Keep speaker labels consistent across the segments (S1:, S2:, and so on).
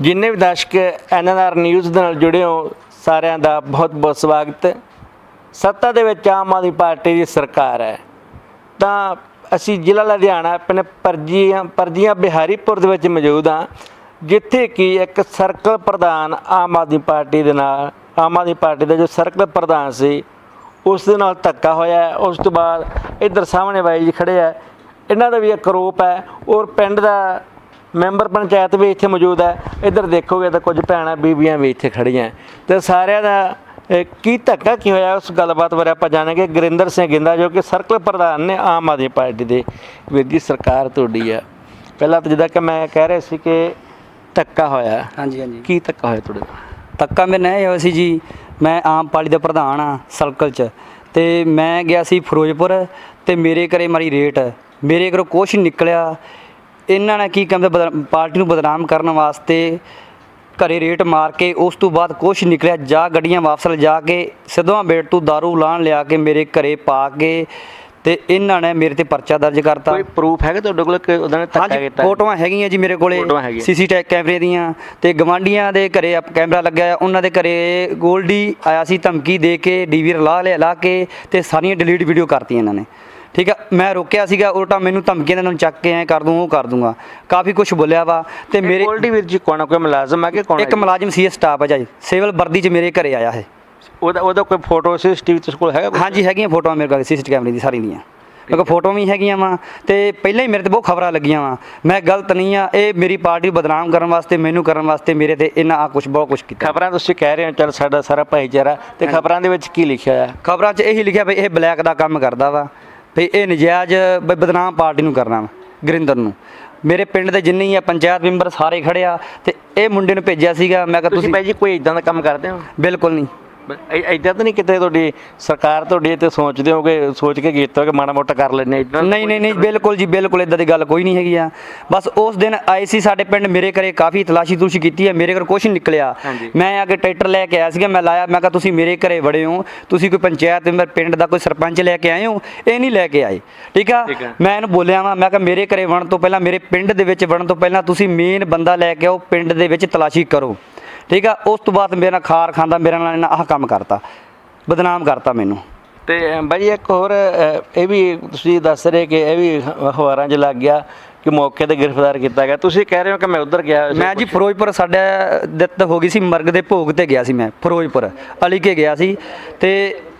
S1: ਜਿੰਨੇ ਵੀ ਦਰਸ਼ਕ NNR news ਦੇ ਨਾਲ ਜੁੜੇ ਹੋ, ਸਾਰਿਆਂ ਦਾ ਬਹੁਤ-ਬਹੁਤ ਸਵਾਗਤ ਹੈ। ਸੱਤਾ ਦੇ ਵਿੱਚ ਆਮ ਆਦਮੀ ਪਾਰਟੀ ਦੀ ਸਰਕਾਰ ਹੈ। ਤਾਂ ਅਸੀਂ ਜ਼ਿਲ੍ਹਾ ਲੁਧਿਆਣਾ ਆਪਣੇ ਪਰਜੀਆਂ ਪਰਜੀਆਂ ਬਿਹਾਰੀਪੁਰ ਦੇ ਵਿੱਚ ਮੌਜੂਦ ਹਾਂ, ਜਿੱਥੇ ਕਿ ਇੱਕ ਸਰਕਲ ਪ੍ਰਧਾਨ ਆਮ ਆਦਮੀ ਪਾਰਟੀ ਦੇ ਨਾਲ, ਆਮ ਆਦਮੀ ਪਾਰਟੀ ਦਾ ਜੋ ਸਰਕਲ ਪ੍ਰਧਾਨ ਸੀ, ਉਸ ਦੇ ਨਾਲ ਧੱਕਾ ਹੋਇਆ ਉਸ ਤੋਂ ਬਾਅਦ ਇੱਧਰ ਸਾਹਮਣੇ ਬਾਈ ਜੀ ਖੜੇ ਆ। ਇਹਨਾਂ ਦਾ ਵੀ ਇੱਕ ਆਰੋਪ ਹੈ। ਔਰ ਪਿੰਡ ਦਾ ਮੈਂਬਰ ਪੰਚਾਇਤ ਵੀ ਇੱਥੇ ਮੌਜੂਦ ਹੈ। ਇੱਧਰ ਦੇਖੋਗੇ ਤਾਂ ਕੁਝ ਭੈਣਾਂ ਬੀਬੀਆਂ ਵੀ ਇੱਥੇ ਖੜੀਆਂ ਤੇ ਸਾਰਿਆਂ ਦਾ ਕੀ ਧੱਕਾ ਕੀ ਹੋਇਆ? ਉਸ ਗੱਲਬਾਤ ਬਾਰੇ ਆਪਾਂ ਜਾਣਾਂਗੇ। ਗੁਰਿੰਦਰ ਸਿੰਘ ਗਿੰਦਾ ਜੋ ਕਿ ਸਰਕਲ ਪ੍ਰਧਾਨ ਨੇ ਆਮ ਆਦਮੀ ਪਾਰਟੀ ਦੇ। ਵੀਰ ਜੀ ਸਰਕਾਰ ਤੁਹਾਡੀ ਆ। ਪਹਿਲਾਂ ਤਾਂ ਜਿੱਦਾਂ ਕਿ ਮੈਂ ਕਹਿ ਰਿਹਾ ਸੀ ਕਿ ਧੱਕਾ ਹੋਇਆ।
S2: ਹਾਂਜੀ ਹਾਂਜੀ।
S1: ਕੀ ਧੱਕਾ ਹੋਇਆ ਤੁਹਾਡੇ ਨਾਲ
S2: ਤੱਕਾ ਮੇਰੇ ਨਾਲ ਇਹ ਹੋਇਆ ਸੀ ਜੀ ਮੈਂ ਆਮ ਪਾਰਟੀ ਦਾ ਪ੍ਰਧਾਨ ਆ ਸਰਕਲ 'ਚ। ਤੇ ਮੈਂ ਗਿਆ ਸੀ ਫਿਰੋਜ਼ਪੁਰ ਤੇ ਮੇਰੇ ਘਰੇ ਮਾਰੀ ਰੇਟ। ਮੇਰੇ ਘਰੋਂ ਕੁਛ ਨਹੀਂ ਨਿਕਲਿਆ। ਇਹਨਾਂ ਨੇ ਕੀ ਕਹਿੰਦੇ ਬਦਨਾ- ਪਾਰਟੀ ਨੂੰ ਬਦਨਾਮ ਕਰਨ ਵਾਸਤੇ ਘਰੇ ਰੇਟ ਮਾਰ ਕੇ ਉਸ ਤੋਂ ਬਾਅਦ ਕੁਛ ਨਿਕਲਿਆ। ਜਾ ਗੱਡੀਆਂ ਵਾਪਸ ਲਿਜਾ ਕੇ ਸਿੱਧਵਾਂ ਬੇਟ ਤੋਂ ਦਾਰੂ ਲਾਣ ਲਿਆ ਕੇ ਮੇਰੇ ਘਰੇ ਪਾ ਕੇ ਤੇ ਇਹਨਾਂ ਨੇ ਮੇਰੇ ਤੇ ਪਰਚਾ ਦਰਜ ਕਰਤਾ।
S1: ਕੋਈ ਪ੍ਰੂਫ ਹੈਗਾ ਤੁਹਾਡੇ ਕੋਲ ਕਿ ਉਹਨਾਂ ਨੇ ਧੱਕਾ
S2: ਹਾਂਜੀ
S1: ਕੀਤਾ
S2: ਫੋਟੋਆਂ ਹੈਗੀਆਂ ਜੀ ਮੇਰੇ ਕੋਲੇ।
S1: ਫੋਟੋਆਂ ਹੈਗੀਆਂ।
S2: ਸੀਸੀ ਟੈਕ ਕੈਮਰੇ ਦੀਆਂ ਤੇ ਗਵਾਂਡੀਆਂ ਦੇ ਘਰੇ ਅਪ ਕੈਮਰਾ ਲੱਗਿਆ ਆ ਉਹਨਾਂ ਦੇ ਘਰੇ ਗੋਲਡੀ ਆਇਆ ਸੀ ਧਮਕੀ ਦੇ ਕੇ ਡੀਵੀਆਰ ਲਾ ਲਿਆ ਲਾ ਕੇ ਤੇ ਸਾਰੀਆਂ ਡਿਲੀਟ ਵੀਡੀਓ ਕਰਤੀਆਂ ਇਹਨਾਂ ਨੇ। ਠੀਕ ਆ ਮੈਂ ਰੋਕਿਆ ਸੀਗਾ ਉਲਟਾ ਮੈਨੂੰ ਧਮਕੀਆਂ ਦੇ ਨਾਲ ਚੱਕ ਕੇ ਐ ਕਰ ਦੂੰ ਉਹ ਕਰ ਦੂੰਗਾ। ਕਾਫੀ ਕੁਝ ਬੋਲਿਆ ਵਾ ਤੇ
S1: ਮੇਰੇ ਗੋਲਡੀ ਵੀਰ ਜੀ ਕੌਣ ਆ? ਕੋਈ ਮੁਲਾਜ਼ਮ ਹੈ ਕਿ ਕੌਣ
S2: ਇੱਕ ਮੁਲਾਜ਼ਮ ਸੀ ਸਟਾਫ ਹੈ ਜੀ ਸਿਵਲ ਵਰਦੀ 'ਚ ਮੇਰੇ ਘਰੇ ਆਇਆ ਹੈ
S1: ਉਹਦਾ ਉਹਦਾ ਕੋਈ ਫੋਟੋ ਸੀਸੀਟੀਵੀ ਤੇ ਕੋਲ ਹੈਗਾ?
S2: ਹਾਂਜੀ ਹੈਗੀਆਂ ਫੋਟੋਆਂ ਮੇਰੇ ਕੋਲ ਸੀਸੀ ਕੈਮਰੇ ਦੀ ਸਾਰੀ ਦੀਆਂ। ਮੇਰੇ ਕੋਲ ਫੋਟੋਆਂ ਵੀ ਹੈਗੀਆਂ ਵਾ ਤੇ ਪਹਿਲਾਂ ਹੀ ਮੇਰੇ ਤੇ ਬਹੁਤ ਖਬਰਾਂ ਲੱਗੀਆਂ ਵਾ। ਮੈਂ ਗਲਤ ਨਹੀਂ ਆ ਇਹ ਮੇਰੀ ਪਾਰਟੀ ਨੂੰ ਬਦਨਾਮ ਕਰਨ ਵਾਸਤੇ ਮੈਨੂੰ ਕਰਨ ਵਾਸਤੇ ਮੇਰੇ ਤੇ ਇਹਨਾਂ ਆ ਕੁਝ ਬਹੁਤ ਕੁਝ ਕੀਤਾ।
S1: ਖਬਰਾਂ ਤੁਸੀਂ ਕਹਿ ਰਹੇ ਹੋ ਚਲ ਸਾਡਾ ਸਾਰਾ ਭਾਈਚਾਰਾ ਤੇ ਖਬਰਾਂ ਦੇ ਵਿੱਚ ਕੀ ਲਿਖਿਆ ਹੋਇਆ?
S2: ਖਬਰਾਂ 'ਚ ਇਹੀ ਲਿਖਿਆ ਵੀ ਇਹ ਬਲੈਕ ਦਾ ਕੰਮ ਕਰਦਾ ਵਾ। ਵੀ ਇਹ ਨਜਾਇਜ਼ ਵੀ ਬਦਨਾਮ ਪਾਰਟੀ ਨੂੰ ਕਰਨਾ ਵਾ ਗੁਰਿੰਦਰ ਨੂੰ। ਮੇਰੇ ਪਿੰਡ ਦੇ ਜਿੰਨੇ ਹੀ ਆ ਪੰਚਾਇਤ ਮੈਂਬਰ ਸਾਰੇ ਖੜੇ ਆ ਤੇ ਇਹ ਮੁੰਡੇ ਨੂੰ ਭੇਜਿਆ ਸੀਗਾ ਮੈਂ ਕਿਹਾ
S1: ਤੁਸੀਂ
S2: ਤੁਸੀਂ
S1: ਭਾਈ ਜੀ ਕੋਈ ਇਦਾਂ ਦਾ ਕੰਮ ਕਰਦੇ ਹੋ?
S2: ਬਿਲਕੁਲ ਨਹੀਂ।
S1: ਇਦਾਂ ਤਾਂ ਨਹੀਂ ਕਿਤੇ ਤੁਹਾਡੀ ਸਰਕਾਰ ਤੁਹਾਡੀ ਤੇ ਸੋਚਦੇ ਹੋਗੇ ਸੋਚ ਕੇ ਕੀਤਾ ਹੋਗੇ ਮਾੜਾ ਮੋਟਾ ਕਰ ਲੈਣੇ ਇਦਾਂ
S2: ਨਹੀਂ ਨਹੀਂ ਨਹੀਂ ਬਿਲਕੁਲ ਜੀ ਬਿਲਕੁਲ ਇਦਾਂ ਦੀ ਗੱਲ ਕੋਈ ਨਹੀਂ ਹੈਗੀ ਆ। ਬਸ ਉਸ ਦਿਨ ਆਏ ਸੀ ਸਾਡੇ ਪਿੰਡ ਮੇਰੇ ਘਰੇ ਕਾਫੀ ਤਲਾਸ਼ੀ ਤੂਸ਼ੀ ਕੀਤੀ ਹੈ ਮੇਰੇ ਘਰ ਕੁਝ ਨਹੀਂ ਨਿਕਲਿਆ। ਮੈਂ ਆ ਕੇ ਟਰੈਕਟਰ ਲੈ ਕੇ ਆਇਆ ਸੀਗਾ ਮੈਂ ਲਾਇਆ ਮੈਂ ਕਿਹਾ ਤੁਸੀਂ ਮੇਰੇ ਘਰੇ ਵੜੇ ਹੋ ਤੁਸੀਂ ਕੋਈ ਪੰਚਾਇਤ ਮੈਂਬਰ ਪਿੰਡ ਦਾ ਕੋਈ ਸਰਪੰਚ ਲੈ ਕੇ ਆਏ ਹੋ ਇਹ ਨਹੀਂ ਲੈ ਕੇ ਆਏ। ਠੀਕ ਆ?
S1: ਠੀਕ ਆ।
S2: ਮੈਂ ਇਹਨੂੰ ਬੋਲਿਆ ਵਾਂ ਮੈਂ ਕਿਹਾ ਮੇਰੇ ਘਰੇ ਵੜਨ ਤੋਂ ਪਹਿਲਾਂ ਮੇਰੇ ਪਿੰਡ ਦੇ ਵਿੱਚ ਵੜਨ ਤੋਂ ਪਹਿਲਾਂ ਤੁਸੀਂ ਮੇਨ ਬੰਦਾ ਲੈ ਕੇ ਆਓ ਪਿੰਡ ਦੇ ਵਿੱਚ ਤਲਾਸ਼ੀ ਕਰੋ। ਠੀਕ ਆ? ਉਸ ਤੋਂ ਬਾਅਦ ਮੇਰੇ ਨਾਲ ਖਾਰ ਖਾਂਦਾ ਮੇਰੇ ਨਾਲ ਇਹਨਾਂ ਆਹ ਕੰਮ ਕਰਤਾ। ਬਦਨਾਮ ਕਰਤਾ ਮੈਨੂੰ।
S1: ਤੇ ਭਾਈ ਇੱਕ ਹੋਰ ਇਹ ਵੀ ਤੁਸੀਂ ਦੱਸ ਰਹੇ ਕਿ ਇਹ ਵੀ ਅਖਬਾਰਾਂ 'ਚ ਲੱਗ ਗਿਆ ਕਿ ਮੌਕੇ ਤੇ ਗ੍ਰਿਫਤਾਰ ਕੀਤਾ ਗਿਆ। ਤੁਸੀਂ ਕਹਿ ਰਹੇ ਹੋ ਕਿ ਮੈਂ ਉਧਰ ਗਿਆ
S2: ਮੈਂ ਜੀ ਫਿਰੋਜ਼ਪੁਰ ਸਾਡਾ ਦਿੱਤ ਹੋ ਗਈ ਸੀ ਮਰਗ ਦੇ ਭੋਗ ਤੇ ਗਿਆ ਸੀ ਮੈਂ ਫਿਰੋਜ਼ਪੁਰ। ਅਲੀ ਕੇ ਗਿਆ ਸੀ। ਤੇ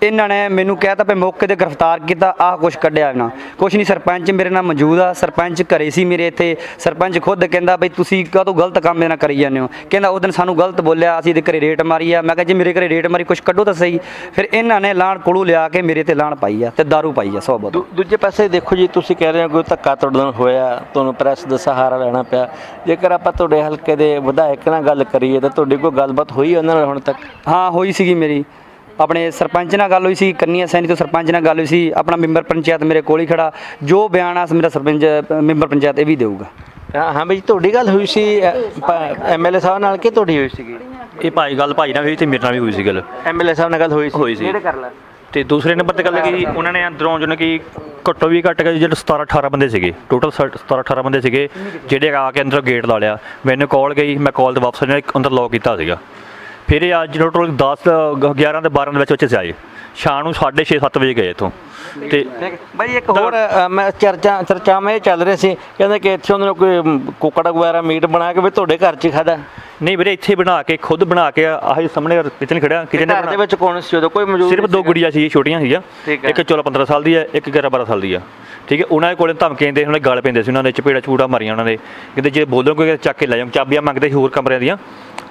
S2: ਇਹਨਾਂ ਨੇ ਮੈਨੂੰ ਕਹਿਤਾ ਵੀ ਮੌਕੇ ਤੇ ਗ੍ਰਿਫਤਾਰ ਕੀਤਾ ਆਹ ਕੁਛ ਕੱਢਿਆ ਇਹਨਾਂ। ਕੁਛ ਨਹੀਂ ਸਰਪੰਚ ਮੇਰੇ ਨਾਲ ਮੌਜੂਦ ਆ ਸਰਪੰਚ ਘਰੇ ਸੀ ਮੇਰੇ ਇੱਥੇ। ਸਰਪੰਚ ਖੁਦ ਕਹਿੰਦਾ ਬਈ ਤੁਸੀਂ ਕਾਹਤੋਂ ਗਲਤ ਕੰਮ ਮੇਰੇ ਨਾਲ ਕਰੀ ਜਾਂਦੇ ਹੋ? ਕਹਿੰਦਾ ਉਹ ਦਿਨ ਸਾਨੂੰ ਗਲਤ ਬੋਲਿਆ ਅਸੀਂ ਇਹਦੇ ਘਰੇ ਰੇਟ ਮਾਰੀ ਆ। ਮੈਂ ਕਿਹਾ ਜੀ ਮੇਰੇ ਘਰੇ ਰੇਟ ਮਾਰੀ ਕੁਛ ਕੱਢੋ ਤਾਂ ਸਹੀ। ਫਿਰ ਇਹਨਾਂ ਨੇ ਲਾਣ ਕੋਲੂ ਲਿਆ ਕੇ ਮੇਰੇ ਤੇ ਲਾਣ ਪਾਈ ਆ ਤੇ ਦਾਰੂ ਪਾਈ ਆ ਸੌ ਬੋਤਲ।
S1: ਦੂਜੇ ਪਾਸੇ ਦੇਖੋ ਜੀ ਤੁਸੀਂ ਕਹਿ ਰਹੇ ਹੋ ਕਿ ਧੱਕਾ ਤੁਹਾਡੇ ਹੋਇਆ ਤੁਹਾਨੂੰ ਪ੍ਰੈਸ ਦਾ ਸਹਾਰਾ ਲੈਣਾ ਪਿਆ। ਜੇਕਰ ਆਪਾਂ ਤੁਹਾਡੇ ਹਲਕੇ ਦੇ ਵਿਧਾਇਕ ਨਾਲ ਗੱਲ ਕਰੀਏ ਤਾਂ ਤੁਹਾਡੀ ਕੋਈ ਗੱਲਬਾਤ ਹੋਈ ਉਹਨਾਂ ਨਾਲ ਹੁਣ ਤੱਕ?
S2: ਹਾਂ ਹੋਈ ਸੀਗੀ ਮੇਰੀ। ਆਪਣੇ ਸਰਪੰਚ ਨਾਲ ਗੱਲ ਹੋਈ ਸੀ ਕੰਨੀਆ ਸੈਣੀ ਤੋਂ ਸਰਪੰਚ ਨਾਲ ਗੱਲ ਹੋਈ ਸੀ ਆਪਣਾ ਮੈਂਬਰ ਪੰਚਾਇਤ ਮੇਰੇ ਕੋਲ ਹੀ ਖੜਾ ਜੋ ਬਿਆਨ ਆ ਮੇਰਾ ਸਰਪੰਚ ਮੈਂਬਰ ਪੰਚਾਇਤ ਇਹ ਵੀ ਦੇਊਗਾ।
S1: ਹਾਂ ਹਾਂ ਬਈ ਤੁਹਾਡੀ ਗੱਲ ਹੋਈ ਸੀ ਐਮਐਲਏ ਸਾਹਿਬ ਨਾਲ ਕਿ ਤੁਹਾਡੀ ਹੋਈ ਸੀਗੀ?
S3: ਇਹ ਭਾਈ ਗੱਲ ਭਾਈ ਨਾਲ ਹੋਈ ਤੇ ਮੇਰੇ ਨਾਲ ਵੀ ਹੋਈ ਸੀ ਗੱਲ।
S1: ਐਮਐਲਏ ਸਾਹਿਬ ਨਾਲ ਗੱਲ ਹੋਈ ਸੀ?
S3: ਹੋਈ ਸੀ।
S1: ਨੇੜੇ ਕਰ ਲੈ?
S3: ਤੇ ਦੂਸਰੇ ਨੰਬਰ ਤੇ ਗੱਲ ਕੀ ਉਹਨਾਂ ਨੇ ਅੰਦਰੋਂ ਜਿਹਨੇ ਕਿ ਘੱਟੋ ਵੀ ਘੱਟ ਕੇ ਜਿਹੜੇ 17 18 ਬੰਦੇ ਸੀਗੇ ਟੋਟਲ 17 18 ਬੰਦੇ ਸੀਗੇ ਜਿਹੜੇ ਆ ਕੇ ਅੰਦਰ ਗੇਟ ਲਾ ਲਿਆ। ਮੈਨੂੰ ਕਾਲ ਗਈ ਮੈਂ ਕਾਲ ਤੇ ਵਾਪਸ ਨੇ ਅੰਦਰ ਲੌਕ ਕੀਤਾ ਸੀਗਾ। ਫਿਰ ਇਹ ਅੱਜ ਟੋਟਲ 10 11 ਤੇ 12 ਦੇ ਵਿੱਚ ਵਿੱਚ ਆਏ ਸ਼ਾਮ ਨੂੰ 6:30 7 ਵਜੇ ਗਏ ਇੱਥੋਂ। ਤੇ
S1: ਬਈ ਇੱਕ ਹੋਰ ਅ, ਮੈਂ ਚਰਚਾ ਚਰਚਾਵਾਂ ਇਹ ਚੱਲ ਰਹੇ ਸੀ। ਕਹਿੰਦੇ ਕਿ ਇੱਥੇ ਉਹਨਾਂ ਨੇ ਕੋਈ ਮ, ਕੁੱਕੜ ਵਗੈਰਾ ਮੀਟ ਬਣਾ ਕੇ ਵੀ ਤੁਹਾਡੇ ਘਰ 'ਚ ਹੀ ਖਾਦਾ
S3: ਨਹੀਂ ਵੀਰੇ ਇੱਥੇ ਬਣਾ ਕੇ ਖੁਦ ਬਣਾ ਕੇ ਆਹ ਸਾਹਮਣੇ ਕਿਚਨ ਖੜਿਆ ਕਿਚਨ
S1: ਘਰ ਦੇ ਵਿੱਚ ਕੌਣ ਸੀ? ਉਦੋਂ ਕੋਈ ਮੌਜੂਦ
S3: ਸਿਰਫ
S1: ਨਹੀਂ
S3: ਦੋ
S1: ਸੀਗਾ?
S3: ਗੁੜੀਆਂ ਸੀ ਛੋਟੀਆਂ ਸੀਗੀਆਂ।
S1: ਠੀਕ ਹੈ।
S3: ਇੱਕ 14 15 ਸਾਲ ਦੀ ਹੈ ਇੱਕ 11 12 ਸਾਲ ਦੀ ਆ ਠੀਕ ਹੈ ਉਹਨਾਂ ਦੇ ਕੋਲੇ ਧਮਕੀਆਂ ਦੇ ਉਹਨਾਂ ਦੇ ਗਲ ਪੈਂਦੇ ਸੀ ਉਹਨਾਂ ਦੇ ਚਪੇੜਾ ਚੂੜਾ ਮਾਰੀਆਂ ਉਹਨਾਂ ਦੇ ਕਹਿੰਦੇ ਜੇ ਬੋਲੋਗੇ ਚੱਕ ਕੇ ਲੈ ਜਾਵਾਂ ਚਾਬੀਆਂ ਮੰਗਦੇ ਸੀ ਹੋਰ ਕਮਰਿਆਂ ਦੀਆਂ।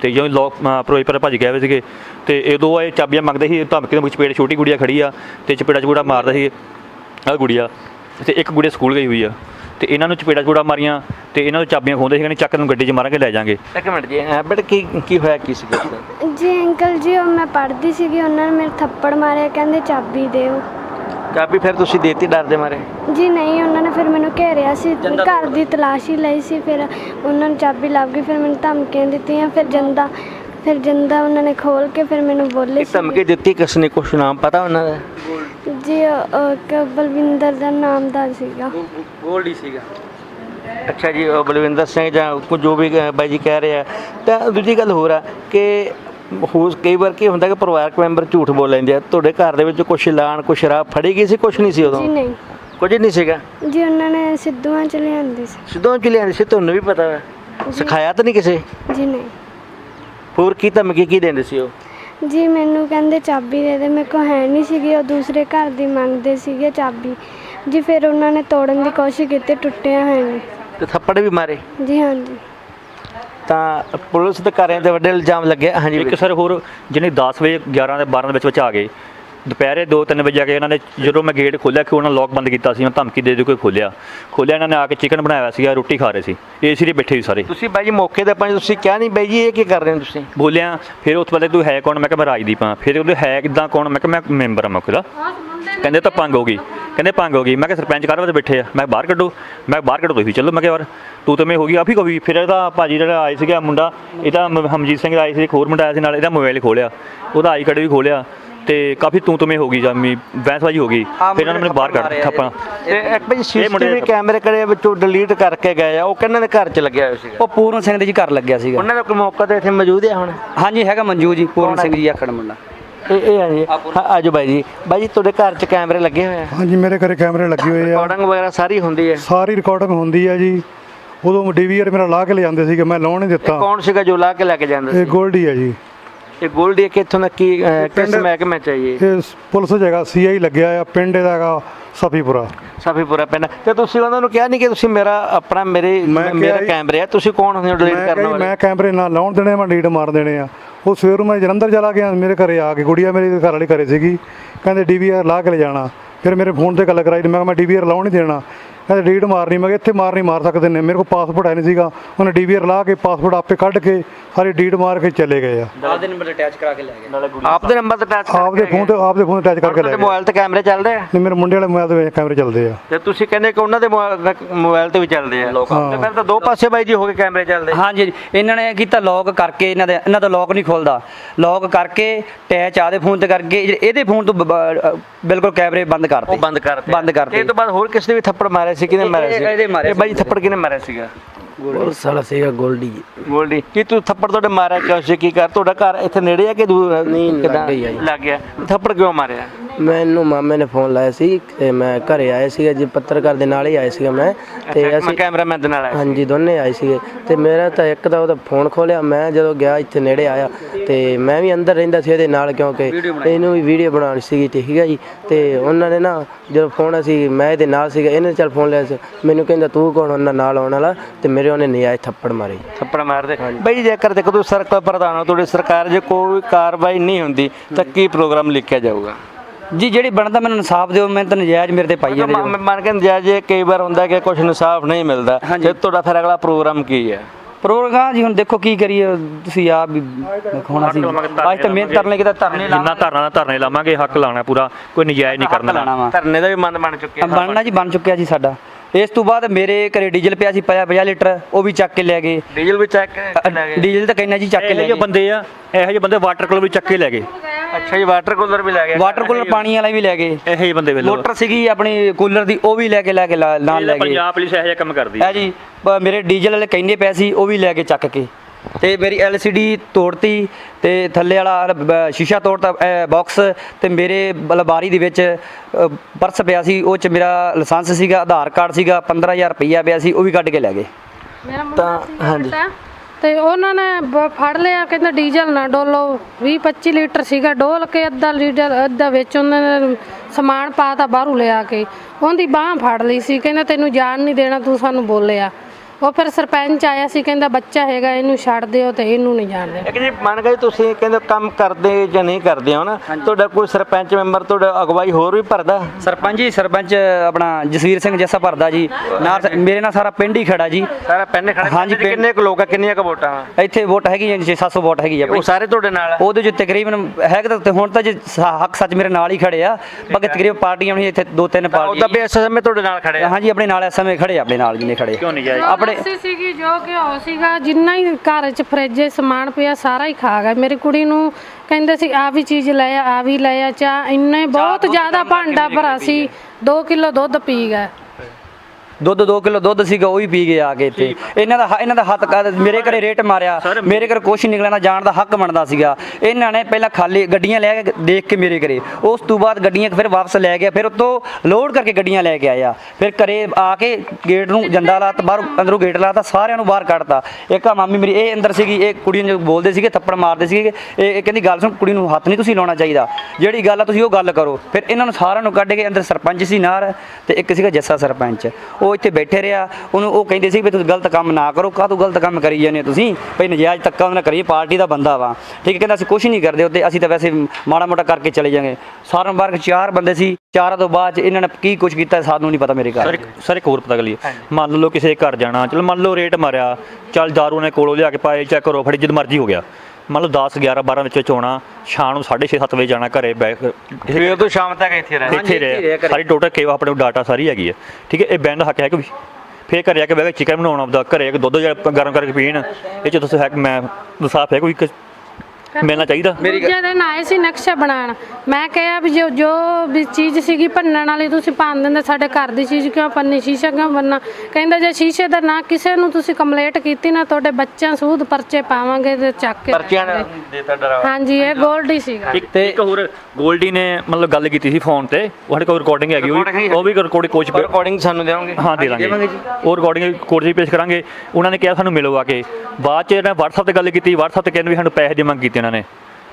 S3: ਤੇ ਜਦੋਂ ਲੋਕ ਪ੍ਰੋਪਰ ਭੱਜ ਗਏ ਹੋਏ ਸੀਗੇ। ਤੇ ਉਦੋਂ ਇਹ ਚਾਬੀਆਂ ਮੰਗਦੇ ਸੀ ਧਮਕੀ ਦੇ ਵਿੱਚ ਚਪੇੜ ਛੋਟੀ ਗੁੜੀਆ ਖੜੀ ਆ ਤੇ ਚਪੇੜਾ ਚੂੜਾ ਮਾਰਦਾ ਸੀ। ਆਹ ਗੁੜੀਆ ਤੇ ਇੱਕ ਗੁੜੀਆ ਸਕੂਲ ਗਈ ਹੋਈ ਆ। ਤੇ ਇਹਨਾਂ ਨੂੰ ਚਪੇੜਾ ਚੂੜਾ ਮਾਰੀਆਂ ਤੇ ਇਹਨਾਂ ਨੂੰ ਚਾਬੀਆਂ ਖੋਹਦੇ ਸੀ ਕਹਿੰਦੇ ਚੱਕ ਨੂੰ ਗੱਡੀ 'ਚ ਮਾਰਾਂਗੇ ਲੈ ਜਾਾਂਗੇ।
S1: ਇੱਕ ਮਿੰਟ ਜੀ ਬੇਟਾ ਕੀ ਕੀ ਹੋਇਆ ਕੀ ਦਿਨ?
S4: ਜੀ ਅੰਕਲ ਜੀ ਉਹ ਮੈਂ ਪੜ੍ਹਦੀ ਸੀਗੀ ਉਹਨਾਂ ਨੇ ਮੇਰੇ ਥੱਪੜ ਮਾਰਿਆ ਕਹਿੰਦੇ ਚਾਬੀ ਦਿਓ।
S1: ਚਾਬੀ ਫਿਰ ਤੁਸੀਂ ਦੇਤੀ ਡਰਦੇ ਮਾਰੇ?
S4: ਜੀ ਨਹੀਂ ਉਹਨਾਂ ਨੇ ਫਿਰ ਮੈਨੂੰ ਘੇਰਿਆ ਸੀ ਘਰ ਦੀ ਤਲਾਸ਼ੀ ਲਈ ਸੀ ਫਿਰ ਉਹਨਾਂ ਨੂੰ ਚਾਬੀ ਲੱਭ ਗਈ ਫਿਰ ਮੈਨੂੰ ਧਮਕੀਆਂ ਦਿੱਤੀਆਂ ਫਿਰ ਜੰਦਾ ਫਿਰ ਜੰਦਾ ਉਹਨਾਂ ਨੇ ਖੋਲ ਕੇ ਫਿਰ ਮੈਨੂੰ ਬੋਲੇ
S1: ਇਹ ਧਮਕੀ ਦਿੱਤੀ ਕਿਸ ਨੇ ਕੁਛ ਨਾਮ ਪਤਾ ਉਹਨਾਂ ਦਾ?
S4: ਜੀ ਉਹ- ਬਲਵਿੰਦਰ ਦਾ ਨਾਮ ਦਾ ਸੀਗਾ।
S2: ਗੋਲਡੀ ਸੀਗਾ।
S1: ਅੱਛਾ ਜੀ ਉਹ ਬਲਵਿੰਦਰ ਸਿੰਘ ਜਾਂ ਕੋ ਜੋ ਵੀ ਅ, ਬਾਈ ਜੀ ਕਹਿ ਰਹੇ ਤਾਂ ਦੂਜੀ ਗੱਲ ਹੋਰ ਆ ਕਿ ਹੋ ਕਈ ਵਾਰ ਕੀ ਹੁੰਦਾ ਕਿ ਪਰਿਵਾਰਕ ਮੈਂਬਰ ਝੂਠ ਬੋਲ ਲੈਂਦੇ ਆ। ਤੁਹਾਡੇ ਘਰ ਦੇ ਵਿੱਚ ਕੁਛ ਐਲਾਨ ਕੁਛ ਸ਼ਰਾਬ ਫੜੀ ਗਈ ਸੀ? ਕੁਛ ਨਹੀਂ ਸੀ ਉਦੋਂ?
S4: ਜੀ ਨਹੀਂ।
S1: ਕੁਝ ਨਹੀਂ ਸੀਗਾ?
S4: ਜੀ ਉਹਨਾਂ ਨੇ ਸਿੱਧੂਆਂ ਚ ਲਿਆਂਦੀ ਸੀ।
S1: ਸਿੱਧੋਂ ਚ ਲਿਆਂਦੇ ਸੀ ਤੁਹਾਨੂੰ ਵੀ ਪਤਾ ਹੈ ਸਿਖਾਇਆ ਤਾਂ ਨਹੀਂ ਕਿਸੇ?
S4: ਜੀ ਨਹੀਂ।
S1: ਹੋਰ ਕੀ ਧਮਕੀ ਕੀ ਦਿੰਦੇ ਸੀ ਉਹ?
S4: ਜੀ ਮੈਨੂੰ ਕਹਿੰਦੇ ਚਾਬੀ ਦੇ ਦੇ ਮੇਰੇ ਕੋਲ ਹੈ ਨਹੀਂ ਸੀਗੀ ਉਹ ਦੂਸਰੇ ਘਰ ਦੀ ਮੰਗਦੇ ਸੀਗੇ ਚਾਬੀ। ਜੀ ਫਿਰ ਉਹਨਾਂ ਨੇ ਤੋੜਨ ਦੀ ਕੋਸ਼ਿਸ਼ ਕੀਤੀ ਟੁੱਟਿਆ ਹੈ ਨਹੀਂ।
S1: ਤੇ ਥੱਪੜ ਵੀ ਮਾਰੇ?
S4: ਜੀ ਹਾਂਜੀ।
S1: ਤਾਂ ਪੁਲਿਸ ਅਧਿਕਾਰੀਆਂ ਤੇ ਵੱਡੇ ਇਲਜ਼ਾਮ ਲੱਗੇ ਹਾਂਜੀ
S3: ਇੱਕ ਸਰ ਹੋਰ ਜਿਹਨੇ 10 ਵਜੇ 11 ਦੇ 12 ਦੇ ਵਿੱਚ ਵਿੱਚ ਆ ਗਏ ਦੁਪਹਿਰੇ 2-3 ਵਜੇ ਆ ਕੇ ਇਹਨਾਂ ਨੇ ਜਦੋਂ ਮੈਂ ਗੇਟ ਖੋਲ੍ਹਿਆ ਕਿ ਉਹਨਾਂ ਲੋਕ ਬੰਦ ਕੀਤਾ ਸੀ ਮੈਂ ਧਮਕੀ ਦੇ ਦੇ ਕੋਈ ਖੋਲ੍ਹਿਆ। ਖੋਲ੍ਹਿਆ ਇਹਨਾਂ ਨੇ ਆ ਕੇ ਚਿਕਨ ਬਣਾਇਆ ਸੀਗਾ ਰੋਟੀ ਖਾ ਰਹੇ ਸੀ। ਏਸੀ ਦੇ ਬੈਠੇ ਸੀ ਸਾਰੇ।
S1: ਤੁਸੀਂ ਬਾਈ ਜੀ ਮੌਕੇ ਤੇ ਪੰਜ ਤੁਸੀਂ ਕਿਹਾ ਨਹੀਂ ਬਾਈ ਜੀ ਇਹ ਕੀ ਕਰ ਰਹੇ ਹੋ ਤੁਸੀਂ?
S3: ਬੋਲਿਆ ਫਿਰ ਉਸ ਵੇਲੇ ਤੂੰ ਹੈ ਕੌਣ? ਮੈਂ ਕਿਹਾ ਮੈਂ ਰਾਜਦੀਪ ਹਾਂ। ਫਿਰ ਉਹਦੇ ਹੈ ਕਿਦਾਂ ਕੌਣ? ਮੈਂ ਕਿਹਾ ਮੈਂ ਮੈਂਬਰ ਹਾਂ ਮੌਕੇ ਦਾ ਕਹਿੰਦੇ ਤਾਂ ਪੰਗ ਹੋ ਗਈ। ਕਹਿੰਦੇ ਪੰਗ ਹੋ ਗਈ। ਮੈਂ ਕਿਹਾ ਸਰਪੰਚ ਕਾਹਦੇ ਵਾਸਤੇ ਬੈਠੇ ਆ? ਮੈਂ ਬਾਹਰ ਕੱਢੋ। ਮੈਂ ਬਾਹਰ ਕੱਢੋ ਤੁਸੀਂ ਚਲੋ। ਮੈਂ ਕਿਹਾ ਯਾਰ ਤੂੰ ਤਾਂ ਮੈਂ ਹੋ ਗਈ ਆਪ ਹੀ ਕਹੀ ਫਿਰ ਇਹਦਾ ਭਾਜੀ ਜਿਹੜਾ ਆਏ ਸੀਗਾ ਮੁੰਡਾ ਇਹਦਾ ਹਮਜੀਤ ਸਿੰਘ ਦਾ ਆਏ ਸੀ ਇੱਕ ਹੋਰ ਮੁੰਡਾ ਆਇਆ ਸੀ ਨਾਲ ਇਹਦਾ ਮੋਬਾਈਲ ਖੋਲਿਆ ਉਹਦਾ ਆਈ ਕਾਰਡ ਵੀ ਖੋਲਿਆ ਤੇ ਕਾਫੀ ਤੂੰ ਤੁਮੇ ਹੋ ਗਈ ਜਾਮੀ ਬਹਿਸਬਾਜੀ ਹੋ ਗਈ। ਫਿਰ ਇਹਨਾਂ ਨੇ ਮੈਨੂੰ ਬਾਹਰ ਕੱਢ ਥੱਪਾ
S1: ਤੇ ਇੱਕ ਭਾਈ
S3: ਇਹ
S1: ਸੀਸੀਟੀਵੀ ਕੈਮਰੇ ਕਰੇ ਵਿੱਚੋਂ ਡਿਲੀਟ ਕਰਕੇ ਗਏ ਆ। ਉਹ ਕਿਹਨਾਂ ਦੇ ਘਰ ਚ ਲੱਗਿਆ ਹੋਇਆ ਸੀਗਾ?
S2: ਉਹ ਪੂਰਨ ਸਿੰਘ ਦੇ ਜੀ ਘਰ ਲੱਗਿਆ ਸੀਗਾ।
S1: ਉਹਨਾਂ ਦਾ ਕੋਈ ਮੌਕਾ ਤੇ ਇੱਥੇ ਮੌਜੂਦ ਹੈ ਹੁਣ?
S2: ਹਾਂਜੀ ਹੈਗਾ ਮਨਜੂ ਜੀ ਪੂਰਨ ਸਿੰਘ ਜੀ ਆਖੜ ਮੁੰਡਾ।
S1: ਇਹ ਇਹ ਆ ਜੀ। ਹਾਂ, ਆਜੋ ਬਾਈ ਜੀ। ਬਾਈ ਜੀ ਤੁਹਾਡੇ ਘਰ ਚ ਕੈਮਰੇ ਲੱਗੇ ਹੋਏ ਆ?
S5: ਹਾਂਜੀ ਮੇਰੇ ਘਰੇ ਕੈਮਰੇ ਲੱਗੇ ਹੋਏ ਆ।
S1: ਰਿਕਾਰਡਿੰਗ ਵਗੈਰਾ ਸਾਰੀ ਹੁੰਦੀ ਹੈ?
S5: ਸਾਰੀ ਰਿਕਾਰਡਿੰਗ ਹੁੰਦੀ ਆ ਜੀ। ਉਦੋਂ ਡੀਵੀਆਰ ਮੇਰਾ ਲਾ ਕੇ ਲੈ ਜਾਂਦੇ ਸੀਗੇ ਮੈਂ ਲਾਉਣ ਨਹੀਂ ਦਿੱਤਾ।
S1: ਕੌਣ ਸੀਗਾ ਜੋ ਲਾ ਕੇ ਲੈ ਕੇ ਜਾਂਦਾ
S5: ਇਹ
S1: ਸੀ?
S5: ਗੋਲਡੀ ਆ ਜੀ।
S1: ਇਹ ਗੋਲਡੀ ਕਿੱਥੋਂ ਦਾ ਕੀ ਅਹ, ਕਿਸ ਮਹਿਕਮੇ ਚ ਹੈ ਜੀ?
S5: ਇਹ ਪੁਲਿਸ ਜਗ੍ਹਾ ਸੀਆਈ ਲੱਗਿਆ ਆ ਪਿੰਡ ਇਹਦਾ ਹੈਗਾ ਸਫੀਪੁਰਾ।
S1: ਸਫੀਪੁਰਾ ਪਿੰਡ। ਤੇ ਤੁਸੀਂ ਉਹਨਾਂ ਨੂੰ ਕਿਹਾ ਨਹੀਂ ਕਿ ਤੁਸੀਂ ਮੇਰਾ ਆਪਣਾ ਮੇਰੇ
S5: ਮੈਂ ਕਿਹਾ
S1: ਮੇਰਾ
S5: ਜੀ-
S1: ਕੈਮਰੇ ਆ ਤੁਸੀਂ ਕੌਣ ਹੋ ਡਿਲੀਟ
S5: ਮੈਂ
S1: ਕਰਨ
S5: ਕਿਹਾ ਜੀ,
S1: ਵਾਲੇ?
S5: ਮੈਂ ਕੈਮਰੇ ਨਾ ਲਾਉਣ ਦੇਣੇ ਮੈਂ ਡੀਡ ਮਾਰ ਦੇਣੇ ਆ। ਉਹ ਸਵੇਰ ਨੂੰ ਮੈਂ ਜਲੰਧਰ ਚਲਾ ਗਿਆ ਮੇਰੇ ਘਰੇ ਆ ਕੇ ਗੁੜੀਆ ਮੇਰੀ ਘਰ ਵਾਲੀ ਘਰੇ ਸੀਗੀ। ਕਹਿੰਦੇ ਡੀਵੀਆਰ ਲਾ ਕੇ ਲੈ ਜਾਣਾ। ਫਿਰ ਮੇਰੇ ਫੋਨ ਤੇ ਗੱਲ ਕਰਾਈ ਤੇ ਮੈਂ ਕਿਹਾ ਮੈਂ ਡੀਵੀਆਰ ਲਾਉਣ ਨਹੀਂ ਦੇਣਾ। ਕਹਿੰਦੇ ਡੀਡ ਮਾਰਨੀ ਮੈਂ ਕਿਹਾ ਇੱਥੇ ਮਾਰਨੀ ਮਾਰ ਸਕਦੇ ਨੇ ਮੇਰੇ ਕੋਲ ਪਾਸਪੋਰਟ ਹੈ ਨਹੀਂ ਸੀਗਾ। ਉਹਨੇ ਡੀਵੀਆਰ ਲਾ ਕੇ ਪਾਸਪੋਰਟ ਆਪੇ ਕੱਢ ਕੇ ਸਾਰੀ ਡੀਡ ਮਾਰ ਕੇ ਚਲੇ ਗਏ ਆ।
S2: ਆਪਦੇ ਨੰਬਰ ਅਟੈਚ ਕਰਾ ਕੇ ਲੈ ਗਏ।
S1: ਆਪਦੇ ਨੰਬਰ ਤੇ ਟੈਚ
S5: ਆਪਦੇ ਫੋਨ ਤੇ ਆਪਦੇ ਫੋਨ ਤੇ ਅਟੈਚ ਕਰਕੇ ਲੈ
S1: ਤੁਹਾਡੇ
S5: ਗਏ।
S1: ਮੋਬਾਈਲ ਤੇ ਕੈਮਰੇ ਚੱਲਦੇ ਆ?
S5: ਨਹੀਂ ਮੇਰੇ ਮੁੰਡੇ ਵਾਲੇ ਮੋਬਾਈਲ ਦੇ ਕੈਮਰੇ ਚੱਲਦੇ ਆ।
S1: ਤੇ ਤੁਸੀਂ ਕਹਿੰਦੇ ਕਿ ਉਹਨਾਂ ਦੇ ਮੋਬਾਈਲ ਤੇ ਵੀ ਚੱਲਦੇ ਆ। ਤੇ ਫਿਰ ਤਾਂ ਦੋ ਪਾਸੇ ਬਾਈ ਜੀ ਹੋ ਕੇ ਕੈਮਰੇ ਚੱਲਦੇ
S2: ਹਾਂਜੀ ਇਹਨਾਂ ਨੇ ਕੀਤਾ ਲੌਕ ਕਰਕੇ ਇਹਨਾਂ ਦੇ ਇਹਨਾਂ ਦਾ ਲੌਕ ਨਹੀਂ ਖੁੱਲਦਾ। ਲੌਕ ਕਰਕੇ ਅਟੈਚ ਆਦੇ ਫੋਨ ਤੇ ਕਰਕੇ ਇਹਦੇ ਫੋਨ ਤੋਂ ਬਿਲਕੁਲ ਕੈਮਰੇ ਬੰਦ ਕਰਤੇ।
S1: ਬੰਦ ਕਰਤੇ।
S2: ਬੰਦ ਕਰਤੇ।
S1: ਇਹ ਤੋਂ ਬਾਅਦ ਹੋਰ ਕਿਸੇ ਦੇ ਵੀ ਥੱਪੜ ਮਾਰਿਆ ਸੀ ਕਿਹਨੇ ਮਾਰਿਆ ਸੀ?
S2: ਇਹਦੇ ਮਾਰਿਆ
S1: ਇਹ ਬਾਈ। ਥੱਪੜ ਕਿਹਨੇ ਮਾਰਿਆ ਸੀਗਾ?
S6: ਉਹ ਸਾਲਾ ਸੀਗਾ ਗੋਲਡੀ।
S1: ਗੋਲਡੀ। ਕੀ ਤੂੰ ਥੱਪੜ ਤੁਹਾਡੇ ਮਾਰਿਆ ਕਿਉਂ ਸੀ? ਕੀ ਕਰ? ਤੁਹਾਡਾ ਘਰ ਇੱਥੇ ਨੇੜੇ ਆ ਕਿ ਦੂਰ?
S6: ਨਹੀਂ। ਲੱਗ
S1: ਗਿਆ। ਥੱਪੜ ਕਿਉਂ ਮਾਰਿਆ?
S6: ਮੈਨੂੰ ਮਾਮੇ ਨੇ ਫੋਨ ਲਾਇਆ ਸੀ ਤੇ ਮੈਂ ਘਰੇ ਆਇਆ ਸੀਗਾ ਜੀ ਪੱਤਰਕਾਰ ਦੇ ਨਾਲ ਹੀ ਆਇਆ ਸੀਗਾ ਮੈਂ। ਤੇ ਅਸੀਂ
S1: ਕੈਮਰਾਮੈਨ ਦੇ ਨਾਲ ਆਇਆ
S6: ਹਾਂਜੀ ਦੋਨੇ ਆਏ ਸੀਗੇ। ਤੇ ਮੇਰਾ ਤਾਂ ਇੱਕ ਦਾ ਉਹਦਾ ਫੋਨ ਖੋਲਿਆ ਮੈਂ ਜਦੋਂ ਗਿਆ ਇੱਥੇ ਨੇੜੇ ਆਇਆ ਤੇ ਮੈਂ ਵੀ ਅੰਦਰ ਰਹਿੰਦਾ ਸੀ ਇਹਦੇ ਨਾਲ ਕਿਉਂਕਿ ਇਹਨੂੰ ਵੀ ਵੀਡੀਓ ਬਣਾਉਣੀ ਸੀਗੀ ਠੀਕ ਹੈ ਜੀ। ਤੇ ਉਹਨਾਂ ਨੇ ਨਾ ਜਦੋਂ ਫੋਨ ਅਸੀਂ ਮੈਂ ਇਹਦੇ ਨਾਲ ਸੀਗਾ ਇਹਨੇ ਚੱਲ ਫੋਨ ਲਿਆ ਸੀ। ਮੈਨੂੰ ਕਹਿੰਦਾ ਤੂੰ ਕੌਣ ਉਹਨਾਂ ਨਾਲ ਆਉਣ ਵਾਲਾ? ਤੇ ਮੇਰੇ ਉਹਨੇ ਨਜਾਇਜ਼ ਥੱਪੜ ਮਾਰੇ।
S1: ਥੱਪੜ ਮਾਰਦੇ। ਬਈ ਜੇਕਰ ਦੇਖੋ ਤੁਸੀਂ ਸਰਕਾਰ ਪ੍ਰਧਾਨ ਹੋ ਤੁਹਾਡੀ ਸਰਕਾਰ ਜੇ ਕੋਈ ਕਾਰਵਾਈ ਨਹੀਂ ਹੁੰਦੀ ਤਾਂ ਕੀ ਪ੍ਰੋਗਰਾਮ ਲਿਖਿਆ ਜਾਊਗਾ?
S2: ਜੀ ਜਿਹੜੀ ਬਣਦਾ ਮੈਨੂੰ ਇਨਸਾਫ ਦਿਓ ਮੈਂ ਤਾਂ ਨਜਾਇਜ਼ ਮੇਰੇ ਤੇ ਪਾਈ ਜਾਂਦੇ
S1: ਮ- ਮੰਨ ਕੇ ਜਾ ਜੇ ਕਈ ਵਾਰ ਹੁੰਦਾ ਕਿ ਕੁਝ ਇਨਸਾਫ ਨਹੀਂ ਮਿਲਦਾ। ਤੇ ਤੁਹਾਡਾ ਫਿਰ ਅਗਲਾ ਪ੍ਰੋਗਰਾਮ ਕੀ ਹੈ?
S2: ਪ੍ਰੋਗਰਾਮ ਜੀ ਹੁਣ ਦੇਖੋ ਕੀ ਕਰੀਏ ਤੁਸੀਂ ਆਪ ਵੀ ਦਿਖਾਉਣਾ ਸੀ। ਅੱਜ ਤਾਂ ਮਿਹਨਤ ਕਰਨ ਲਈ ਕਿਤਾ ਧਰਨੇ ਲਾ
S3: ਜਿੰਨਾ ਧਰਨਾ ਦਾ ਧਰਨੇ ਲਾਵਾਂਗੇ ਹੱਕ ਲਾਣਾ ਪੂਰਾ ਕੋਈ ਨਜਾਇਜ਼ ਨਹੀਂ ਕਰਨਾ।
S1: ਧਰਨੇ ਦਾ ਵੀ ਮਨ ਬਣ ਚੁੱਕਿਆ
S2: ਬਣਨਾ ਜੀ ਬਣ ਚੁੱਕਿਆ ਜੀ ਸਾਡਾ। ਇਸ ਤੋਂ ਬਾਅਦ ਮੇਰੇ ਘਰੇ ਡੀਜ਼ਲ ਪਿਆ ਸੀ 50 ਲੀਟਰ ਉਹ ਵੀ ਚੱਕ ਕੇ ਲੈ ਗਏ।
S1: ਡੀਜ਼ਲ ਵੀ ਚੈੱਕ ਲੈ ਗਏ।
S2: ਡੀਜ਼ਲ ਤਾਂ ਕਹਿੰਨਾ ਜੀ ਚੱਕ ਕੇ
S3: ਇਹੋ
S2: ਲੈ
S3: ਜਿਹੇ
S2: ਗਏ।
S3: ਬੰਦੇ ਆ ਇਹੋ ਜਿਹੇ ਬੰਦੇ ਵਾਟਰ ਕੂਲਰ ਵੀ ਚੱਕ ਕੇ ਲੈ ਗਏ।
S1: ਅੱਛਾ ਜੀ ਵਾਟਰ ਕੂਲਰ ਵੀ ਲੈ ਗਏ।
S2: ਵਾਟਰ ਕੂਲਰ ਪਾਣੀ ਵਾਲਾ ਵੀ ਲੈ ਗਏ।
S3: ਇਹੋ ਜਿਹੇ ਬੰਦੇ ਵੇਲੋ
S2: ਮੋਟਰ ਸੀਗੀ ਆਪਣੀ ਕੂਲਰ ਦੀ ਉਹ ਵੀ ਲੈ ਕੇ ਲੈ ਕੇ ਲਾ- ਨਾਲ ਲੈ ਗਏ।
S3: ਪੰਜਾਬ ਪੁਲਿਸ ਇਹੋ ਜਿਹਾ ਕੰਮ ਕਰਦੀ ਹੈ।
S2: ਹੈ ਜੀ ਮੇਰੇ ਡੀਜ਼ਲ ਵਾਲੇ ਕਹਿੰਦੇ ਪਏ ਸੀ ਉਹ ਵੀ ਲੈ ਕੇ ਚੱਕ ਕੇ। ਤੇ ਮੇਰੀ LCD ਤੋੜਤੀ ਤੇ ਥੱਲੇ ਵਾਲਾ ਸ਼ੀਸ਼ਾ ਤੋੜਤਾ ਬਾਕਸ ਤੇ ਮੇਰੇ ਬਲਬਾਰੀ ਦੇ ਵਿੱਚ ਪਰਸ ਪਿਆ ਸੀ ਉਹ ਚ ਮੇਰਾ ਲਾਇਸੈਂਸ ਸੀਗਾ ਆਧਾਰ ਕਾਰਡ ਸੀਗਾ 15000 ਰੁਪਈਆ ਪਿਆ ਸੀ ਉਹ ਵੀ ਕੱਢ ਕੇ ਲੈ ਗਏ।
S7: ਸੀ ਛੋਟਾ, ਤੇ ਉਹਨਾਂ ਨੇ ਬ- ਫੜ ਲਿਆ, ਕਹਿੰਦਾ ਡੀਜ਼ਲ ਨਾ ਡੋਲੋ। 20 25 ਲੀਟਰ ਸੀਗਾ ਡੋਲ ਕੇ ਅੱਧਾ ਲੀਟਰ, ਅੱਧਾ ਵਿੱਚ ਉਹਨਾਂ ਨੇ ਸਮਾਨ ਪਾਤਾ ਬਾਹਰੋਂ ਲਿਆ ਕੇ। ਉਹਦੀ ਬਾਹ ਫੜ ਲਈ ਸੀ, ਕਹਿੰਦਾ ਤੈਨੂੰ ਜਾਣ ਨਹੀਂ ਦੇਣਾ, ਤੂੰ ਸਾਨੂੰ ਬੋਲਿਆ। ਉਹ ਫਿਰ ਸਰਪੰਚ ਆਇਆ ਸੀ ਕਹਿੰਦਾ ਬੱਚਾ ਹੈਗਾ ਇਹਨੂੰ ਛੱਡ ਦਿਓ ਤੇ ਇਹਨੂੰ ਨਹੀਂ ਜਾਣ ਦੇਣਾ
S1: ਇੱਕ ਜੀ ਮੰਨ ਗਏ ਤੁਸੀਂ ਕਹਿੰਦੇ ਕੰਮ ਕਰਦੇ ਜਾਂ ਨਹੀਂ ਕਰਦੇ ਹੋ ਨਾ ਤੁਹਾਡਾ ਕੋਈ ਸਰਪੰਚ ਮੈਂਬਰ ਤੁਹਾਡਾ ਅਗਵਾਈ ਹੋਰ ਵੀ ਭਰਦਾ?
S2: ਸਰਪੰਚ ਜੀ ਸਰਪੰਚ ਆਪਣਾ ਜਸਵੀਰ ਸਿੰਘ ਜੱਸਾ ਭਰਦਾ ਜੀ। ਨਾਲ ਮੇਰੇ ਨਾਲ ਸਾਰਾ ਪਿੰਡ ਹੀ ਖੜਾ ਜੀ।
S1: ਸਾਰਾ ਪਿੰਡ ਖੜੇ
S2: ਹਾਂਜੀ,
S1: ਕਿੰਨੇ ਕੁ ਲੋਕ ਆ ਕਿੰਨੀਆਂ ਕੁ ਵੋਟਾਂ? ਆ
S2: ਇੱਥੇ ਵੋਟ ਹੈਗੀ ਹੈ 6-700 ਵੋਟ ਹੈਗੀ ਆ
S1: ਉਹ ਸਾਰੇ ਤੁਹਾਡੇ ਨਾਲ ਆ?
S2: ਉਹਦੇ ਚ ਤਕਰੀਬਨ ਹੈਗਾ ਤਾਂ ਹੁਣ ਤਾਂ ਜੇ ਹੱਕ ਸੱਚ ਮੇਰੇ ਨਾਲ ਹੀ ਖੜੇ ਆ। ਬਾਕੀ ਤਕਰੀਬਨ ਪਾਰਟੀਆਂ ਵੀ ਇੱਥੇ ਦੋ ਤਿੰਨ ਪਾਰਟੀਆਂ।
S1: ਵੀ ਇਸ ਸਮੇਂ ਤੁਹਾਡੇ ਨਾਲ ਖੜੇ ਆ।
S2: ਹਾਂਜੀ ਆਪਣੇ ਨਾਲ ਇਸ ਸਮੇਂ ਖੜੇ ਆ, ਆਪਣੇ ਨਾਲ ਜਿੰਨੇ ਖੜੇ।
S3: ਕਿਉਂ ਨਹੀਂ ਜਾਏ?
S2: ਆਪਣੇ
S7: ਲੱਸੀ ਸੀਗੀ ਜੋ ਘਿਓ ਸੀਗਾ ਜਿੰਨਾ ਹੀ ਘਰ 'ਚ ਫਰਿੱਜ 'ਚ ਸਮਾਨ ਪਿਆ ਸਾਰਾ ਹੀ ਖਾ ਗਿਆ। ਮੇਰੀ ਕੁੜੀ ਨੂੰ ਕਹਿੰਦੇ ਸੀ ਆ ਵੀ ਚੀਜ਼ ਲੈ ਆ ਆ ਵੀ ਲੈ ਆ ਚਾਹ ਇੰਨਾ ਹੀ ਬਹੁਤ ਜ਼ਿਆਦਾ ਭਾਂਡਾ ਭਰਾ ਸੀ 2 ਕਿਲੋ ਦੁੱਧ ਪੀ ਗਏ
S2: ਦੁੱਧ 2 ਕਿਲੋ ਦੁੱਧ ਸੀਗਾ ਉਹ ਵੀ ਪੀ ਗਏ ਆ ਕੇ ਇੱਥੇ। ਇਹਨਾਂ ਦਾ ਇਹਨਾਂ ਦਾ ਹੱਥ ਕਰ- ਮੇਰੇ ਘਰੇ ਰੇਟ ਮਾਰਿਆ। ਮੇਰੇ ਘਰ ਕੁਛ ਨਿਕਲਿਆ ਨਾ ਜਾਣ ਦਾ ਹੱਕ ਬਣਦਾ ਸੀਗਾ। ਇਹਨਾਂ ਨੇ ਪਹਿਲਾਂ ਖਾਲੀ ਗੱਡੀਆਂ ਲੈ ਕੇ ਦੇਖ ਕੇ ਮੇਰੇ ਘਰੇ। ਉਸ ਤੋਂ ਬਾਅਦ ਗੱਡੀਆਂ ਫਿਰ ਵਾਪਸ ਲੈ ਗਿਆ। ਫਿਰ ਉਤੋਂ ਲੋਡ ਕਰਕੇ ਗੱਡੀਆਂ ਲੈ ਕੇ ਆਇਆ। ਫਿਰ ਘਰੇ ਆ ਕੇ ਗੇਟ ਨੂੰ ਜੰਦਾ ਲਾਤਾ ਬਾਹਰ ਅੰਦਰੋਂ ਗੇਟ ਲਾਤਾ ਸਾਰਿਆਂ ਨੂੰ ਬਾਹਰ ਕੱਢਤਾ। ਇੱਕ ਆ ਮਾਮੀ ਮੇਰੀ ਇਹ ਅੰਦਰ ਸੀਗੀ ਇਹ ਕੁੜੀਆਂ ਜੋ ਬੋਲਦੇ ਸੀਗੇ ਥੱਪੜ ਮਾਰਦੇ ਸੀਗੇ। ਇਹ ਇਹ ਕਹਿੰਦੀ ਗੱਲ ਸੁਣ ਕੁੜੀ ਨੂੰ ਹੱਥ ਨਹੀਂ ਤੁਸੀਂ ਲਾਉਣਾ ਚਾਹੀਦਾ। ਜਿਹੜੀ ਗੱਲ ਆ ਤੁਸੀਂ ਉਹ ਗੱਲ ਕਰੋ। ਫਿਰ ਇਹਨਾਂ ਨੂੰ ਸਾਰਿਆਂ ਨੂੰ ਕੱਢ ਕੇ ਅੰਦਰ ਸਰਪੰਚ ਸੀ ਨਾਲ ਤੇ ਇੱਕ ਸੀਗਾ ਜੱਸਾ ਸਰਪੰਚ। ਉਹ ਇੱਥੇ ਬੈਠੇ ਰਿਹਾ ਉਹਨੂੰ ਉਹ ਕਹਿੰਦੇ ਸੀ ਵੀ ਤੁਸੀਂ ਗਲਤ ਕੰਮ ਨਾ ਕਰੋ ਕਾਹ ਤੂੰ ਗਲਤ ਕੰਮ ਕਰੀ ਜਾਂਦੇ ਤੁਸੀਂ? ਭਈ ਨਜਾਇਜ਼ ਧੱਕਾ ਉਹਨਾਂ ਕਰੀਏ ਪਾਰਟੀ ਦਾ ਬੰਦਾ ਵਾ। ਠੀਕ ਹੈ ਕਹਿੰਦਾ ਅਸੀਂ ਕੁਝ ਨਹੀਂ ਕਰਦੇ ਉੱਤੇ ਅਸੀਂ ਤਾਂ ਵੈਸੇ ਮਾੜਾ ਮੋਟਾ ਕਰਕੇ ਚਲੇ ਜਾਾਂਗੇ। ਸਾਰਿਆਂ ਬਾਹਰ ਚਾਰ ਬੰਦੇ ਸੀ ਚਾਰਾਂ ਤੋਂ ਬਾਅਦ ਇਹਨਾਂ ਨੇ ਕੀ ਕੁਝ ਕੀਤਾ ਸਾਨੂੰ ਨਹੀਂ ਪਤਾ ਮੇਰੇ ਘਰ
S3: ਸਰ ਇੱਕ ਹੋਰ ਪਤਾ ਕਰੀਏ ਮੰਨ ਲਓ ਕਿਸੇ ਘਰ ਜਾਣਾ ਚਲ ਮੰਨ ਲਓ ਰੇਟ ਮਾਰਿਆ ਚੱਲ ਦਾਰੂ ਨੇ ਕੋਲੋਂ ਲਿਆ ਕੇ ਪਾਏ ਚੈੱਕ ਕਰੋ ਫੜੀ ਜਦ ਮਰਜ਼ੀ ਹੋ ਗਿਆ। ਮੰਨ ਲਓ 10 11 12 ਵਿੱਚ ਆਉਣਾ ਸ਼ਾਮ ਨੂੰ 6:30 7 ਵਜੇ ਜਾਣਾ ਘਰੇ ਬੈਠ
S1: ਸਵੇਰ ਤੋਂ ਸ਼ਾਮ ਤੱਕ ਇੱਥੇ ਰਹੇ
S3: ਇੱਥੇ ਰਹੇ। ਸਾਰੀ ਟੋਟਲ ਕੇਵਾ ਆਪਣੇ ਡਾਟਾ ਸਾਰੀ ਹੈਗੀ ਹੈ ਠੀਕ ਹੈ ਇਹ ਬੈਂਡ ਹੱਕ ਹੈ ਕਿ ਵੀ? ਫੇਰ ਘਰੇ ਆ ਕੇ ਬਹਿ ਕੇ ਚਿਕਨ ਬਣਾਉਣਾ ਆਪਦਾ ਘਰੇ ਆ ਕੇ ਦੁੱਧ ਜਾਂ ਗਰਮ ਕਰਕੇ ਪੀਣ। ਇਹ ਚ ਤੁਸੀਂ ਹੈ ਕਿ ਮੈਂ ਇਨਸਾਫ ਹੈ ਕੋਈ ਇੱਕ ਮਿਲਣਾ ਚਾਹੀਦਾ?
S7: ਦੂਜੇ ਦਿਨ ਆਏ ਸੀ ਨਕਸ਼ਾ ਬਣਾਉਣ। ਮੈਂ ਕਿਹਾ ਵੀ ਜੋ ਜੋ ਵੀ ਚੀਜ਼ ਸੀਗੀ ਭੰਨਣ ਵਾਲੀ ਤੁਸੀਂ ਭੰਨ ਦਿੰਦੇ ਸਾਡੇ ਘਰ ਦੀ ਚੀਜ਼ ਕਿਉਂ ਪੰਨੀ ਸ਼ੀਸ਼ਾ ਕਿਉਂ ਬੰਨਾ ਕਹਿੰਦਾ ਜੇ ਸ਼ੀਸ਼ੇ ਦਾ ਨਾ ਕਿਸੇ ਨੂੰ ਤੁਸੀਂ ਕੰਪਲੇਂਟ ਕੀਤੀ ਨਾ ਤੁਹਾਡੇ ਬੱਚਿਆਂ ਸੂਦ ਪਰਚੇ ਪਾਵਾਂਗੇ ਤੇ ਚੱਕ ਕੇ
S1: ਪਰਚੀਆਂ ਨੇ ਦੇਤਾ ਡਰਾ
S7: ਹਾਂਜੀ ਇਹ 골ਡ ਹੀ ਸੀਗਾ।
S3: ਇੱਕ ਇੱਕ ਹੋਰ ਗੋਲਡੀ ਨੇ ਮਤਲਬ ਗੱਲ ਕੀਤੀ ਸੀ ਫੋਨ ਤੇ ਉਹ ਸਾਡੇ ਕੋਲ ਰਿਕਾਰਡਿੰਗ ਹੈਗੀ ਉਹ ਵੀ- ਉਹ ਵੀ ਰਿਕਾਰਡਿੰਗ ਕੋਚ
S1: ਰਿਕਾਰਡਿੰਗ ਸਾਨੂੰ ਦੇਵੋਗੇ।
S3: ਹਾਂ ਦੇ ਦਾਂਗੇ। ਉਹ ਰਿਕਾਰਡਿੰਗ ਕੋਰਟ 'ਚ ਵੀ ਪੇਸ਼ ਕਰਾਂਗੇ। ਉਹਨਾਂ ਨੇ ਕਿਹਾ ਸਾਨੂੰ ਮਿਲੋ ਆ ਕੇ। ਬਾਅਦ 'ਚ ਇਹਨਾਂ WhatsApp ਤੇ ਗੱਲ ਕੀਤੀ WhatsApp ਤੇ ਕਹਿੰਦੇ ਵੀ ਸਾਨੂੰ ਪੈਸੇ ਦੀ ਮੰਗ ਕੀਤੀ ਉਹਨਾਂ ਨੇ।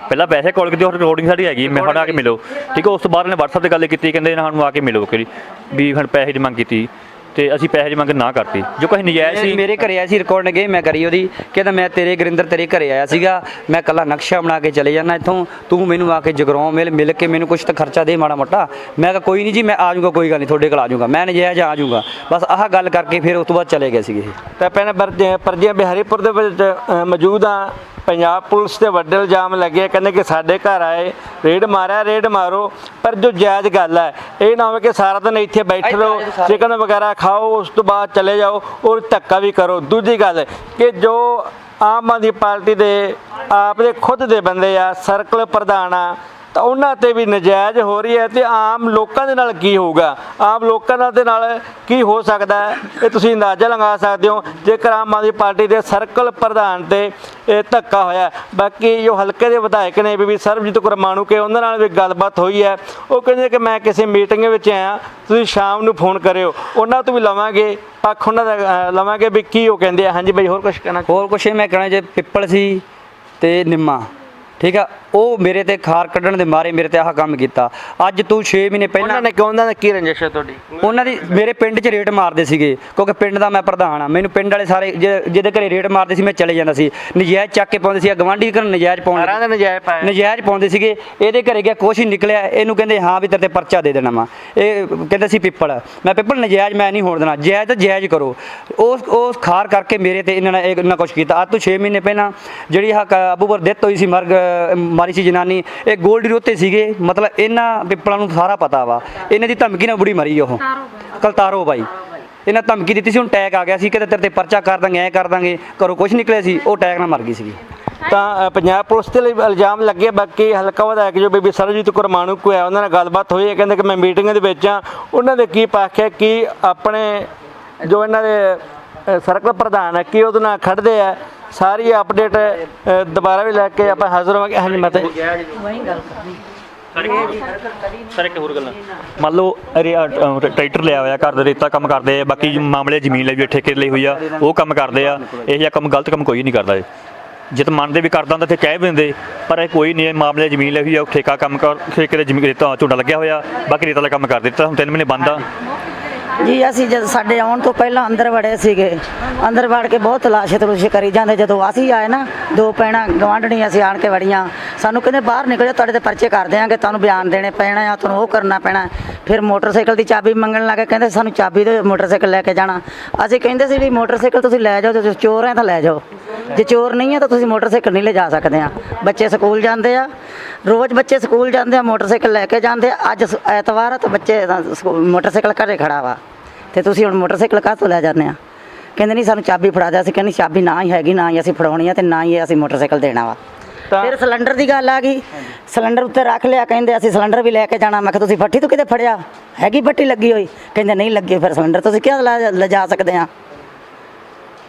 S3: ਪਹਿਲਾਂ ਪੈਸੇ ਕਾਲ ਕੀਤੀ ਉਹ ਰਿਕਾਰਡਿੰਗ ਸਾਡੀ ਹੈਗੀ ਮੈਂ ਹੁਣ ਆ ਕੇ ਮਿਲੋ। ਠੀਕ ਹੈ ਉਸ ਤੋਂ ਬਾਅਦ ਨੇ WhatsApp ਤੇ ਗੱਲ ਕੀਤੀ ਕਹਿੰਦੇ ਇਹਨਾਂ ਸਾਨੂੰ ਆ ਕੇ ਮਿਲੋ ਕਰੀ ਵੀ ਸਾਨੂੰ ਪੈਸੇ ਦੀ ਮੰਗ ਕੀਤੀ। ਤੇ ਅਸੀਂ ਪੈਸੇ ਦੀ ਮੰਗ ਨਾ ਕਰਤੀ। ਜੋ ਕੋਈ ਨਜਾਇਜ਼ ਸੀ
S2: ਮੇਰੇ ਘਰੇ ਆਇਆ ਸੀ ਰਿਕਾਰਡ ਗਏ ਮੈਂ ਕਰੀ ਉਹਦੀ। ਕਹਿੰਦਾ ਮੈਂ ਤੇਰੇ ਗੁਰਿੰਦਰ ਤੇਰੇ ਘਰੇ ਆਇਆ ਸੀਗਾ। ਮੈਂ ਕੱਲਾ ਨਕਸ਼ਾ ਬਣਾ ਕੇ ਚਲੇ ਜਾਣਾ ਇੱਥੋਂ। ਤੂੰ ਮੈਨੂੰ ਆ ਕੇ ਜਗਰਾਉਂ ਮਿਲ ਮਿਲ ਕੇ ਮੈਨੂੰ ਕੁਝ ਤਾਂ ਖਰਚਾ ਦੇ ਮਾੜਾ ਮੋਟਾ। ਮੈਂ ਕਿਹਾ ਕੋਈ ਨਹੀਂ ਜੀ ਮੈਂ ਆ ਜਾਊਂਗਾ ਕੋਈ ਗੱਲ ਨਹੀਂ ਤੁਹਾਡੇ ਕੋਲ ਆ ਜਾਊਂਗਾ। ਮੈਂ ਨਜਾਇਜ਼ ਆ ਜਾਊਂਗਾ। ਬਸ ਆਹ ਗੱਲ ਕਰਕੇ ਫਿਰ ਉਸ ਤੋਂ ਬਾਅਦ ਚਲੇ ਗਏ ਸੀਗੇ
S1: ਤਾਂ ਪਹਿਲਾਂ ਪਰਜੀਆਂ ਬਿਹਾਰੀਪੁਰ ਦੇ ਵਿੱਚ ਮੌਜੂਦ ਆ। ਪੰਜਾਬ ਪੁਲਿਸ ਤੇ ਵੱਡੇ ਇਲਜ਼ਾਮ ਲੱਗੇ ਕਹਿੰਦੇ ਕਿ ਸਾਡੇ ਘਰ ਆਏ ਰੇਡ ਮਾਰਿਆ ਰੇਡ ਮਾਰੋ ਪਰ ਜੋ ਜਾਇਜ਼ ਗੱਲ ਹੈ ਇਹ ਨਾ ਹੋਵੇ ਕਿ ਸਾਰਾ ਦਿਨ ਇੱਥੇ ਬੈਠੇ ਰਹੋ ਚਿਕਨ ਵਗੈਰਾ ਖਾਓ ਉਸ ਤੋਂ ਬਾਅਦ ਚਲੇ ਜਾਓ ਔਰ ਧੱਕਾ ਵੀ ਕਰੋ। ਦੂਜੀ ਗੱਲ ਕਿ ਜੋ ਆਮ ਆਦਮੀ ਪਾਰਟੀ ਦੇ ਆਪ ਦੇ ਖੁਦ ਦੇ ਬੰਦੇ ਆ ਸਰਕਲ ਪ੍ਰਧਾਨ ਆ ਤਾਂ ਉਹਨਾਂ ਤੇ ਵੀ ਨਜਾਇਜ਼ ਹੋ ਰਹੀ ਹੈ ਤੇ ਆਮ ਲੋਕਾਂ ਦੇ ਨਾਲ ਕੀ ਹੋਊਗਾ? ਆਮ ਲੋਕਾਂ ਨਾਲ ਦੇ ਨਾਲ ਕੀ ਹੋ ਸਕਦਾ ਇਹ ਤੁਸੀਂ ਅੰਦਾਜ਼ਾ ਲਗਾ ਸਕਦੇ ਹੋ। ਜੇਕਰ ਆਮ ਆਦਮੀ ਪਾਰਟੀ ਦੇ ਸਰਕਲ ਪ੍ਰਧਾਨ ਤੇ ਇਹ ਧੱਕਾ ਹੋਇਆ ਬਾਕੀ ਜੋ ਹਲਕੇ ਦੇ ਵਿਧਾਇਕ ਨੇ ਵੀ ਸਰਬਜੀਤ ਕੌਰ ਮਾਣੂਕੇ ਉਹਨਾਂ ਨਾਲ ਵੀ ਗੱਲਬਾਤ ਹੋਈ ਹੈ। ਉਹ ਕਹਿੰਦੇ ਕਿ ਮੈਂ ਕਿਸੇ ਮੀਟਿੰਗ ਵਿੱਚ ਆਇਆ, ਤੁਸੀਂ ਸ਼ਾਮ ਨੂੰ ਫੋਨ ਕਰਿਓ। ਉਹਨਾਂ ਤੋਂ ਵੀ ਲਵਾਂਗੇ, ਪੱਖ ਉਹਨਾਂ ਦਾ ਲਵਾਂਗੇ ਵੀ ਕੀ ਉਹ ਕਹਿੰਦੇ ਆ। ਹਾਂਜੀ ਬਈ, ਹੋਰ ਕੁਝ ਕਹਿਣਾ?
S2: ਹੋਰ ਕੁਛ ਮੈਂ ਕਹਿਣਾ ਜੇ ਪਿੱਪਲ ਸੀ ਤੇ ਨਿੰਮਾ। ਠੀਕ ਆ? ਉਹ ਮੇਰੇ ਤੇ ਖਾਰ ਕੱਢਣ ਦੇ ਮਾਰੇ ਮੇਰੇ ਤੇ ਆਹ ਕੰਮ ਕੀਤਾ। ਅੱਜ ਤੂੰ 6 ਮਹੀਨੇ ਪਹਿਲਾਂ
S1: ਉਹਨਾਂ ਨੇ ਕਿਉਂ ਉਹਨਾਂ ਦਾ ਕੀ ਰੰਜਿਸ਼ ਹੈ ਤੁਹਾਡੀ?
S2: ਉਹਨਾਂ ਦੀ ਮੇਰੇ ਪਿੰਡ 'ਚ ਰੇਟ ਮਾਰਦੇ ਸੀਗੇ ਕਿਉਂਕਿ ਪਿੰਡ ਦਾ ਮੈਂ ਪ੍ਰਧਾਨ ਆ। ਮੈਨੂੰ ਪਿੰਡ ਵਾਲੇ ਸਾਰੇ ਜੇ- ਜਿਹਦੇ ਘਰੇ ਰੇਟ ਮਾਰਦੇ ਸੀ ਮੈਂ ਚਲੇ ਜਾਂਦਾ ਸੀ। ਨਜਾਇਜ਼ ਚੱਕ ਕੇ ਪਾਉਂਦੇ ਸੀ ਗਵਾਂਢੀ ਘਰ ਨਜਾਇਜ਼ ਪਾਉਣ
S1: ਸਾਰਿਆਂ ਦਾ ਨਜਾਇਜ਼ ਪਾਇਆ।
S2: ਨਜਾਇਜ਼ ਪਾਉਂਦੇ ਸੀਗੇ। ਇਹਦੇ ਘਰੇ ਗਿਆ ਕੁਛ ਹੀ ਨਿਕਲਿਆ। ਇਹਨੂੰ ਕਹਿੰਦੇ ਹਾਂ ਵੀ ਤੇਰੇ ਤੇ ਪਰਚਾ ਦੇ ਦੇਣਾ ਵਾ। ਇਹ ਕਹਿੰਦੇ ਸੀ ਪਿੱਪਲ। ਮੈਂ ਪਿੱਪਲ ਨਜਾਇਜ਼ ਮੈਂ ਨਹੀਂ ਹੋਣ ਦੇਣਾ। ਜਾਇਜ਼ ਤਾਂ ਜਾਇਜ਼ ਕਰੋ। ਉਸ ਉਸ ਖਾਰ ਕਰਕੇ ਮੇਰੇ ਤੇ ਇਹਨਾਂ ਨੇ ਇਹ ਇੰਨਾ ਕੁਛ ਕੀਤਾ। ਅੱਜ ਤੋਂ 6 ਮਹੀਨੇ ਪਹਿਲਾਂ ਜਿਹੜੀ ਆਹ ਕ- ਅਬੂਬਰ ਡੈਥ ਹੋਈ ਸੀ ਮਰਗ ਮਾਰੀ ਸੀ ਜਨਾਨੀ ਇਹ ਗੋਲਡੀ ਰੋਤੇ ਸੀਗੇ ਮਤਲਬ ਇਹਨਾਂ ਪਿੱਪਲਾਂ ਨੂੰ ਸਾਰਾ ਪਤਾ ਵਾ। ਇਹਨਾਂ ਦੀ ਧਮਕੀ ਨਾਲ ਬੁੜੀ ਮਰੀ ਉਹ। ਕਲਤਾਰੋ ਬਾਈ। ਇਹਨਾਂ ਧਮਕੀ ਦਿੱਤੀ ਸੀ ਹੁਣ ਟੈਗ ਆ ਗਿਆ ਸੀ ਕਿਤੇ ਤੇਰੇ ਤੇ ਪਰਚਾ ਕਰ ਦਾਂਗੇ ਐ ਕਰ ਦਾਂਗੇ ਘਰੋਂ ਕੁਛ ਨਿਕਲਿਆ ਸੀ ਉਹ ਟੈਗ ਨਾਲ ਮਰ ਗਈ ਸੀਗੀ।
S1: ਤਾਂ ਪੰਜਾਬ ਪੁਲਿਸ ਤੇ ਲਈ ਇਲਜ਼ਾਮ ਲੱਗੇ ਬਾਕੀ ਹਲਕਾ ਵਿਧਾਇਕ ਜੋ ਬੀਬੀ ਸਰਜੀਤ ਕੌਰ ਮਾਣੂਕੂ ਹੈ ਉਹਨਾਂ ਨਾਲ ਗੱਲਬਾਤ ਹੋਈ ਹੈ ਕਹਿੰਦੇ ਕਿ ਮੈਂ ਮੀਟਿੰਗ ਦੇ ਵਿੱਚ ਆ ਉਹਨਾਂ ਦੇ ਕੀ ਪੱਖ ਹੈ ਕੀ ਆਪਣੇ ਜੋ ਇਹਨਾਂ ਦੇ ਸਰਕਲ ਪ੍ਰਧਾਨ ਹੈ ਕੀ ਉਹਦੇ ਨਾਲ ਖੜਦੇ ਆ? ਸਾਰੀ ਅਪਡੇਟ ਦੁਬਾਰਾ ਵੀ ਲੈ ਕੇ ਆਪਾਂ ਹਾਜ਼ਰ ਹੋਵਾਂਗੇ। ਹਾਂਜੀ ਮਤੇ
S3: ਸਰ ਇੱਕ ਹੋਰ ਗੱਲ। ਮੰਨ ਲਓ ਟਰੈਕਟਰ ਲਿਆ ਹੋਇਆ ਘਰ ਦੇ ਰੇਤਾ ਕੰਮ ਕਰਦੇ ਆ ਬਾਕੀ ਜੋ ਮਾਮਲੇ ਜ਼ਮੀਨ ਲਈ ਵੀ ਠੇਕੇ ਲਈ ਹੋਈ ਆ ਉਹ ਕੰਮ ਕਰਦੇ ਆ। ਇਹ ਜਿਹਾ ਕੰਮ ਗਲਤ ਕੰਮ ਕੋਈ ਨਹੀਂ ਕਰਦਾ ਇਹ। ਜਿਤ ਮੰਨਦੇ ਵੀ ਕਰਦਾ ਹੁੰਦਾ ਤੇ ਕਹਿ ਵੀ ਦਿੰਦੇ ਪਰ ਇਹ ਕੋਈ ਨਹੀਂ ਇਹ ਮਾਮਲੇ ਜ਼ਮੀਨ ਲਈ ਹੋਈ ਆ ਉਹ ਠੇਕਾ ਕੰਮ ਕਰ ਠੇਕੇ ਦੇ ਜ਼ਮੀਨ ਰੇਤਾ ਝੋਨਾ ਲੱਗਿਆ ਹੋਇਆ ਬਾਕੀ ਰੇਤਾ ਦਾ ਕੰਮ ਕਰ ਦਿੱਤਾ ਹੁਣ 3 ਮਹੀਨੇ ਬੰਦ ਆ।
S8: ਜੀ, ਅਸੀਂ ਜਦ ਸਾਡੇ ਆਉਣ ਤੋਂ ਪਹਿਲਾਂ ਅੰਦਰ ਵੜੇ ਸੀਗੇ, ਅੰਦਰ ਵੜ ਕੇ ਬਹੁਤ ਤਲਾਸ਼ ਤਲੂਸ਼ ਕਰੀ ਜਾਂਦੇ, ਜਦੋਂ ਅਸੀਂ ਆਏ ਨਾ, ਦੋ ਪੈਣਾ ਗਵਾਂਢਣੀ ਅਸੀਂ ਆਣ ਕੇ ਵੜੀਆਂ, ਸਾਨੂੰ ਕਹਿੰਦੇ ਬਾਹਰ ਨਿਕਲਿਓ, ਤੁਹਾਡੇ ਤੇ ਪਰਚੇ ਕਰ ਦਿਆਂਗੇ, ਤੁਹਾਨੂੰ ਬਿਆਨ ਦੇਣੇ ਪੈਣਾ ਆ, ਤੁਹਾਨੂੰ ਉਹ ਕਰਨਾ ਪੈਣਾ। ਫਿਰ ਮੋਟਰਸਾਈਕਲ ਦੀ ਚਾਬੀ ਮੰਗਣ ਲੱਗੇ ਕਹਿੰਦੇ ਸਾਨੂੰ ਚਾਬੀ ਦੇ ਮੋਟਰਸਾਈਕਲ ਲੈ ਕੇ ਜਾਣਾ। ਅਸੀਂ ਕਹਿੰਦੇ ਸੀ ਵੀ ਮੋਟਰਸਾਈਕਲ ਤੁਸੀਂ ਲੈ ਜਾਓ, ਜੇ ਚੋਰ ਹੈ ਤਾਂ ਲੈ ਜਾਓ। ਜੇ ਚੋਰ ਨਹੀਂ ਹੈ ਤਾਂ ਤੁਸੀਂ ਮੋਟਰਸਾਈਕਲ ਨਹੀਂ ਲੈ ਜਾ ਸਕਦੇ ਆ। ਬੱਚੇ ਸਕੂਲ ਜਾਂਦੇ ਆ, ਰੋਜ਼ ਬੱਚੇ ਸਕੂਲ ਜਾਂਦੇ ਆ, ਮੋਟਰਸਾਈਕਲ ਲੈ ਕੇ ਜਾਂਦੇ ਆ, ਅੱਜ ਸ- ਐਤਵਾਰ ਆ ਤਾਂ ਬੱਚੇ ਸਕੂ- ਮੋਟਰਸਾਈਕਲ ਘਰੇ ਖੜਾ ਵਾ। ਤੇ ਤੁਸੀਂ ਹੁਣ ਮੋਟਰਸਾਈਕਲ ਕਾਹ ਤੋਂ ਲੈ ਜਾਂਦੇ ਆ? ਕਹਿੰਦੇ ਨਹੀਂ ਸਾਨੂੰ ਚਾਬੀ ਫੜਾ ਦਿਆ ਸੀ ਕਹਿੰਦੇ ਚਾਬੀ ਨਾ ਹੀ ਹੈਗੀ ਨਾ ਹੀ ਅਸੀਂ ਫੜਾਉਣੀ ਆ ਤੇ ਨਾ ਹੀ ਅਸੀਂ ਮੋਟਰਸਾਈਕਲ ਦੇਣਾ ਵਾ। ਫਿਰ ਸਿਲੰਡਰ ਦੀ ਗੱਲ ਆ ਗਈ। ਸਿਲੰਡਰ ਉੱਤੇ ਰੱਖ ਲਿਆ ਕਹਿੰਦੇ ਅਸੀਂ ਸਿਲੰਡਰ ਵੀ ਲੈ ਕੇ ਜਾਣਾ। ਮੈਂ ਕਿਹਾ ਤੁਸੀਂ ਫੱਟੀ ਤੋਂ ਕਿਤੇ ਫੜਿਆ? ਹੈਗੀ ਫੱਟੀ ਲੱਗੀ ਹੋਈ? ਕਹਿੰਦੇ ਨਹੀਂ ਲੱਗੀ ਫਿਰ ਸਿਲੰਡਰ ਤੁਸੀਂ ਲੈ- ਲਿਜਾ ਸਕਦੇ ਆ?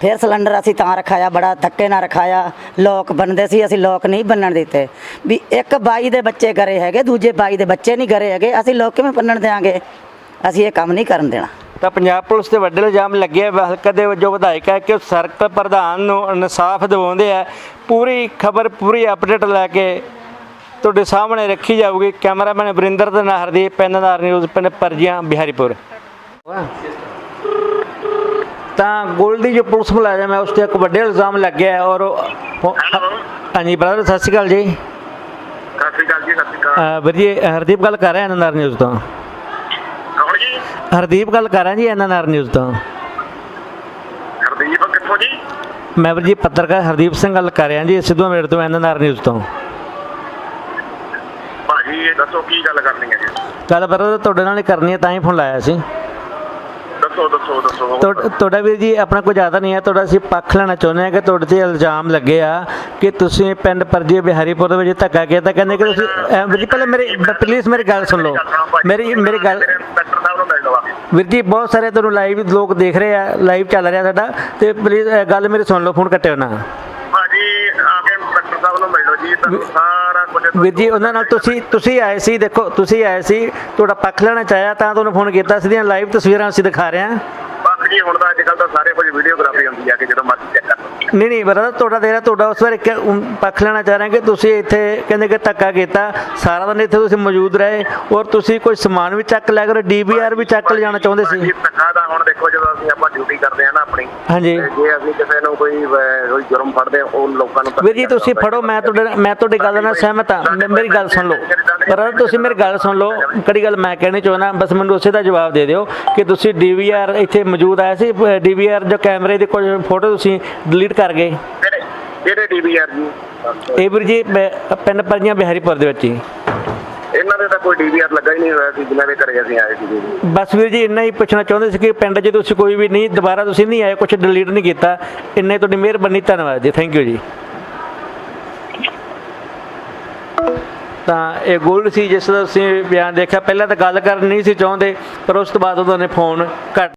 S8: ਫਿਰ ਸਿਲੰਡਰ ਅਸੀਂ ਤਾਂ ਰਖਾਇਆ ਬੜਾ ਧੱਕੇ ਨਾਲ ਰਖਾਇਆ। ਲੋਕ ਬੰਨਦੇ ਸੀ ਅਸੀਂ ਲੋਕ ਨਹੀਂ ਬੰਨਣ ਦਿੱਤੇ। ਵੀ ਇੱਕ ਬਾਈ ਦੇ ਬੱਚੇ ਕਰੇ ਹੈਗੇ ਦੂਜੇ ਬਾਈ ਦੇ ਬੱਚੇ ਨਹੀਂ ਕਰੇ ਹੈਗੇ ਅਸੀਂ ਲੋਕ ਕਿਵੇਂ ਬੰਨਣ ਦੇਾਂਗੇ ਅਸੀਂ ਇਹ ਕੰਮ ਨਹੀਂ ਕਰਨ ਦੇਣਾ।
S1: ਤਾਂ ਪੰਜਾਬ ਪੁਲਿਸ ਤੇ ਵੱਡੇ ਇਲਜ਼ਾਮ ਲੱਗੇ ਹਲਕਾ ਦੇ ਜੋ ਵਿਧਾਇਕ ਹੈ ਕਿ ਸਰਕਲ ਪ੍ਰਧਾਨ ਨੂੰ ਇਨਸਾਫ ਦਿਵਾਉਂਦੇ ਆ। ਪੂਰੀ ਖਬਰ ਪੂਰੀ ਅਪਡੇਟ ਲੈ ਕੇ ਤੁਹਾਡੇ ਸਾਹਮਣੇ ਰੱਖੀ ਜਾਊਗੀ। ਕੈਮਰਾਮੈਨ ਵਰਿੰਦਰ ਦੇ ਨਾਲ ਹਰਦੀਪ ਪੈਨਦਾਰ ਨਿਊਜ਼ ਪਿੰਡ ਪਰਜੀਆਂ ਬਿਹਾਰੀਪੁਰ। ਤਾਂ ਗੋਲਡੀ ਜੋ ਪੁਲਿਸ ਮੁਲਾਜ਼ਮ ਹੈ ਉਸ ਤੇ ਇੱਕ ਵੱਡੇ ਇਲਜ਼ਾਮ ਲੱਗਿਆ ਹੈ ਔਰ ਹਾਂਜੀ ਬ੍ਰਦਰ ਸਤਿ ਸ਼੍ਰੀ ਅਕਾਲ ਜੀ।
S9: ਸਤਿ ਸ਼੍ਰੀ ਅਕਾਲ ਜੀ ਸਤਿ ਸ਼੍ਰੀ ਅਕਾਲ।
S1: ਵੀਰ ਜੀ ਹਰਦੀਪ ਗੱਲ ਕਰ ਰਿਹਾ ਐਨਐਨਆਰ ਨਿਊਜ਼ ਤੋਂ। ਹਰਦੀਪ ਗੱਲ ਕਰ ਰਿਹਾ ਜੀ ਐਨਐਨਆਰ ਨਿਊਜ਼ ਤੋਂ।
S9: ਹਰਦੀਪ ਕਿੱਥੋਂ ਜੀ?
S1: ਮੈਂ ਵੀਰ ਜੀ ਪੱਤਰਕਾਰ ਹਰਦੀਪ ਸਿੰਘ ਗੱਲ ਕਰ ਰਿਹਾ ਜੀ ਸਿੱਧੂ ਮੇੜ ਤੋਂ ਐਨਐਨਆਰ ਨਿਊਜ਼ ਤੋਂ।
S9: ਭਾਜੀ ਇਹ ਦੱਸੋ ਕੀ ਗੱਲ ਕਰਨੀ ਹੈ ਜੀ?
S1: ਗੱਲ ਬਰਦਰ ਤੁਹਾਡੇ ਨਾਲ ਹੀ ਕਰਨੀ ਹੈ ਤਾਂ ਹੀ ਫੋਨ ਲਾਇਆ ਸੀ।
S9: ਦੱਸੋ ਦੱਸੋ ਦੱਸੋ।
S1: ਤੁਹਾ- ਤੁਹਾਡਾ ਵੀਰ ਜੀ ਆਪਣਾ ਕੋਈ ਜ਼ਿਆਦਾ ਨਹੀਂ ਹੈ ਤੁਹਾਡਾ ਅਸੀਂ ਪੱਖ ਲੈਣਾ ਚਾਹੁੰਦੇ ਹਾਂ ਕਿ ਤੁਹਾਡੇ ਤੇ ਇਲਜ਼ਾਮ ਲੱਗੇ ਆ ਕਿ ਤੁਸੀਂ ਪਿੰਡ ਪਰਜੀ ਬਿਹਾਰੀਪੁਰ ਦੇ ਵਿੱਚ ਧੱਕਾ ਕੀਤਾ। ਕਹਿੰਦੇ ਕਿ ਤੁਸੀਂ ਵੀਰ ਜੀ ਪਹਿਲੇ ਮੇਰੀ ਪਲੀਜ਼ ਮੇਰੀ ਗੱਲ ਸੁਣ ਲਓ। ਮੇਰੀ ਮੇਰੀ ਗੱਲ ਵੀਰ ਜੀ ਬਹੁਤ ਸਾਰੇ ਤੁਹਾਨੂੰ ਲਾਈਵ ਲੋਕ ਦੇਖ ਰਹੇ ਆ ਲਾਈਵ ਚੱਲ ਰਿਹਾ ਸਾਡਾ। ਤੇ ਪਲੀਜ਼ ਗੱਲ ਮੇਰੀ ਸੁਣ ਲਓ ਫੋਨ ਕੱਟਿਓ ਨਾ।
S9: ਭਾਜੀ ਆ ਕੇ ਇੰਸਪੈਕਟਰ ਸਾਹਿਬ ਨੂੰ ਮਿਲ ਲਓ ਜੀ ਤੁਹਾਨੂੰ ਸਾਰਾ ਕੁਝ
S1: ਵੀਰ ਜੀ ਉਹਨਾਂ ਨਾਲ ਤੁਸੀਂ ਤੁਸੀਂ ਆਏ ਸੀ ਦੇਖੋ ਤੁਸੀਂ ਆਏ ਸੀ ਤੁਹਾਡਾ ਪੱਖ ਲੈਣਾ ਚਾਹਿਆ ਤਾਂ ਤੁਹਾਨੂੰ ਫੋਨ ਕੀਤਾ ਸਿੱਧੀਆਂ ਲਾਈਵ ਤਸਵੀਰਾਂ ਅਸੀਂ ਦਿਖਾ ਰਹੇ ਹਾਂ।
S9: ਜੀ ਹੁਣ ਤਾਂ ਅੱਜ ਕੱਲ ਤਾਂ ਸਾਰੇ ਕੁਝ ਵੀਡੀਓਗ੍ਰਾਫੀ ਹੁੰਦੀ ਆ ਕਿ ਜਦੋਂ ਮਰਜ਼ੀ ਚੈੱਕ ਕਰ
S1: ਨਹੀਂ ਨਹੀਂ ਬਰਦਰ ਤੁਹਾਡਾ ਦੇਰਾ ਤੁਹਾਡਾ ਉਸ ਵਾਰ ਇੱਕ ਪੱਖ ਲੈਣਾ ਚਾਹ ਰਹੇ ਕਿ ਤੁਸੀਂ ਇੱਥੇ ਕਹਿੰਦੇ ਕਿ ਧੱਕਾ ਕੀਤਾ। ਸਾਰਾ ਦਿਨ ਇੱਥੇ ਤੁਸੀਂ ਮੌਜੂਦ ਰਹੇ ਔਰ ਤੁਸੀਂ ਕੋਈ ਸਮਾਨ ਵੀ ਚੱਕ ਲਿਆ ਕਰੋ ਡੀਵੀਆਰ ਵੀ ਚੱਕ ਲਿਜਾਣਾ ਚਾਹੁੰਦੇ ਸੀ।
S9: ਧੱਕਾ ਦਾ ਹੁਣ ਦੇਖੋ ਜਦੋਂ ਅਸੀਂ ਆਪਾਂ ਡਿਊਟੀ ਕਰਦੇ ਆ ਨਾ ਆਪਣੀ
S1: ਹਾਂਜੀ।
S9: ਜੇ ਅਸੀਂ ਕਿਸੇ ਨੂੰ ਕੋਈ ਕੋਈ ਜੁਰਮ ਫੜਦੇ ਆ, ਉਹ ਲੋਕਾਂ ਨੂੰ
S1: ਵੀਰ ਜੀ ਤੁਸੀਂ ਫੜੋ ਮੈਂ ਤੁਹਾਡੇ ਮੈਂ ਤੁਹਾਡੀ ਗੱਲ ਨਾਲ ਸਹਿਮਤ ਹਾਂ। ਮੇ- ਮੇਰੀ ਗੱਲ ਸੁਣ ਲਓ। ਪਰ ਤੁਸੀਂ ਮੇਰੀ ਗੱਲ ਸੁਣ ਲਓ। ਕਿਹੜੀ ਗੱਲ ਮੈਂ ਕਹਿਣੀ ਚਾਹੁੰਦਾ ਬਸ ਮੈਨੂੰ ਉਸੇ ਦਾ ਜਵਾਬ ਦੇ ਦਿਓ ਕਿ ਤੁਸੀਂ ਡੀਵੀਆਰ ਇੱਥੇ ਮੌਜੂਦ ਆਇਆ ਸੀ ਡੀਵੀਆਰ ਜੋ ਕੈਮਰੇ ਦੀ ਕੁਝ ਫੋਟੋ ਤੁਸੀਂ ਡਿਲੀਟ ਕਰ ਗਏ।
S9: ਕਿਹੜੇ ਡੀਵੀਆਰ ਜੀ?
S1: ਇਹ ਵੀਰ ਜੀ ਪਿੰਡ ਪਰਜੀਆਂ ਬਿਹਾਰੀਪੁਰ ਦੇ ਵਿੱਚ ਹੀ
S9: ਇਹਨਾਂ ਦੇ ਤਾਂ ਕੋਈ ਡੀਵੀਆਰ ਲੱਗਾ ਹੀ ਨਹੀਂ ਹੋਇਆ ਸੀ ਜਿਨ੍ਹਾਂ ਦੇ ਘਰੇ ਅਸੀਂ ਆਏ ਸੀ ਜੀ।
S1: ਬਸ ਵੀਰ ਜੀ ਇੰਨਾ ਹੀ ਪੁੱਛਣਾ ਚਾਹੁੰਦੇ ਸੀ ਕਿ ਪਿੰਡ 'ਚ ਤੁਸੀਂ ਕੋਈ ਵੀ ਨਹੀਂ ਦੁਬਾਰਾ ਤੁਸੀਂ ਨਹੀਂ ਆਏ ਕੁਝ ਡਿਲੀਟ ਨਹੀਂ ਕੀਤਾ। ਇੰਨੇ ਤੁਹਾਡੀ ਮਿਹਰਬਾਨੀ ਧੰਨਵਾਦ ਜੀ ਥੈਂਕ ਯੂ ਜੀ। ਤਾਂ ਇਹ ਗੋਲਡ ਸੀ ਜਿਸ ਦਾ ਅਸੀਂ ਬਿਆਨ ਦੇਖਿਆ ਪਹਿਲਾਂ ਤਾਂ ਗੱਲ ਕਰਨ ਨਹੀਂ ਸੀ ਚਾਹੁੰਦੇ ਪਰ ਉਸ ਤੋਂ ਬਾਅਦ ਉਹਨਾਂ ਨੇ ਫੋਨ ਕੱਟ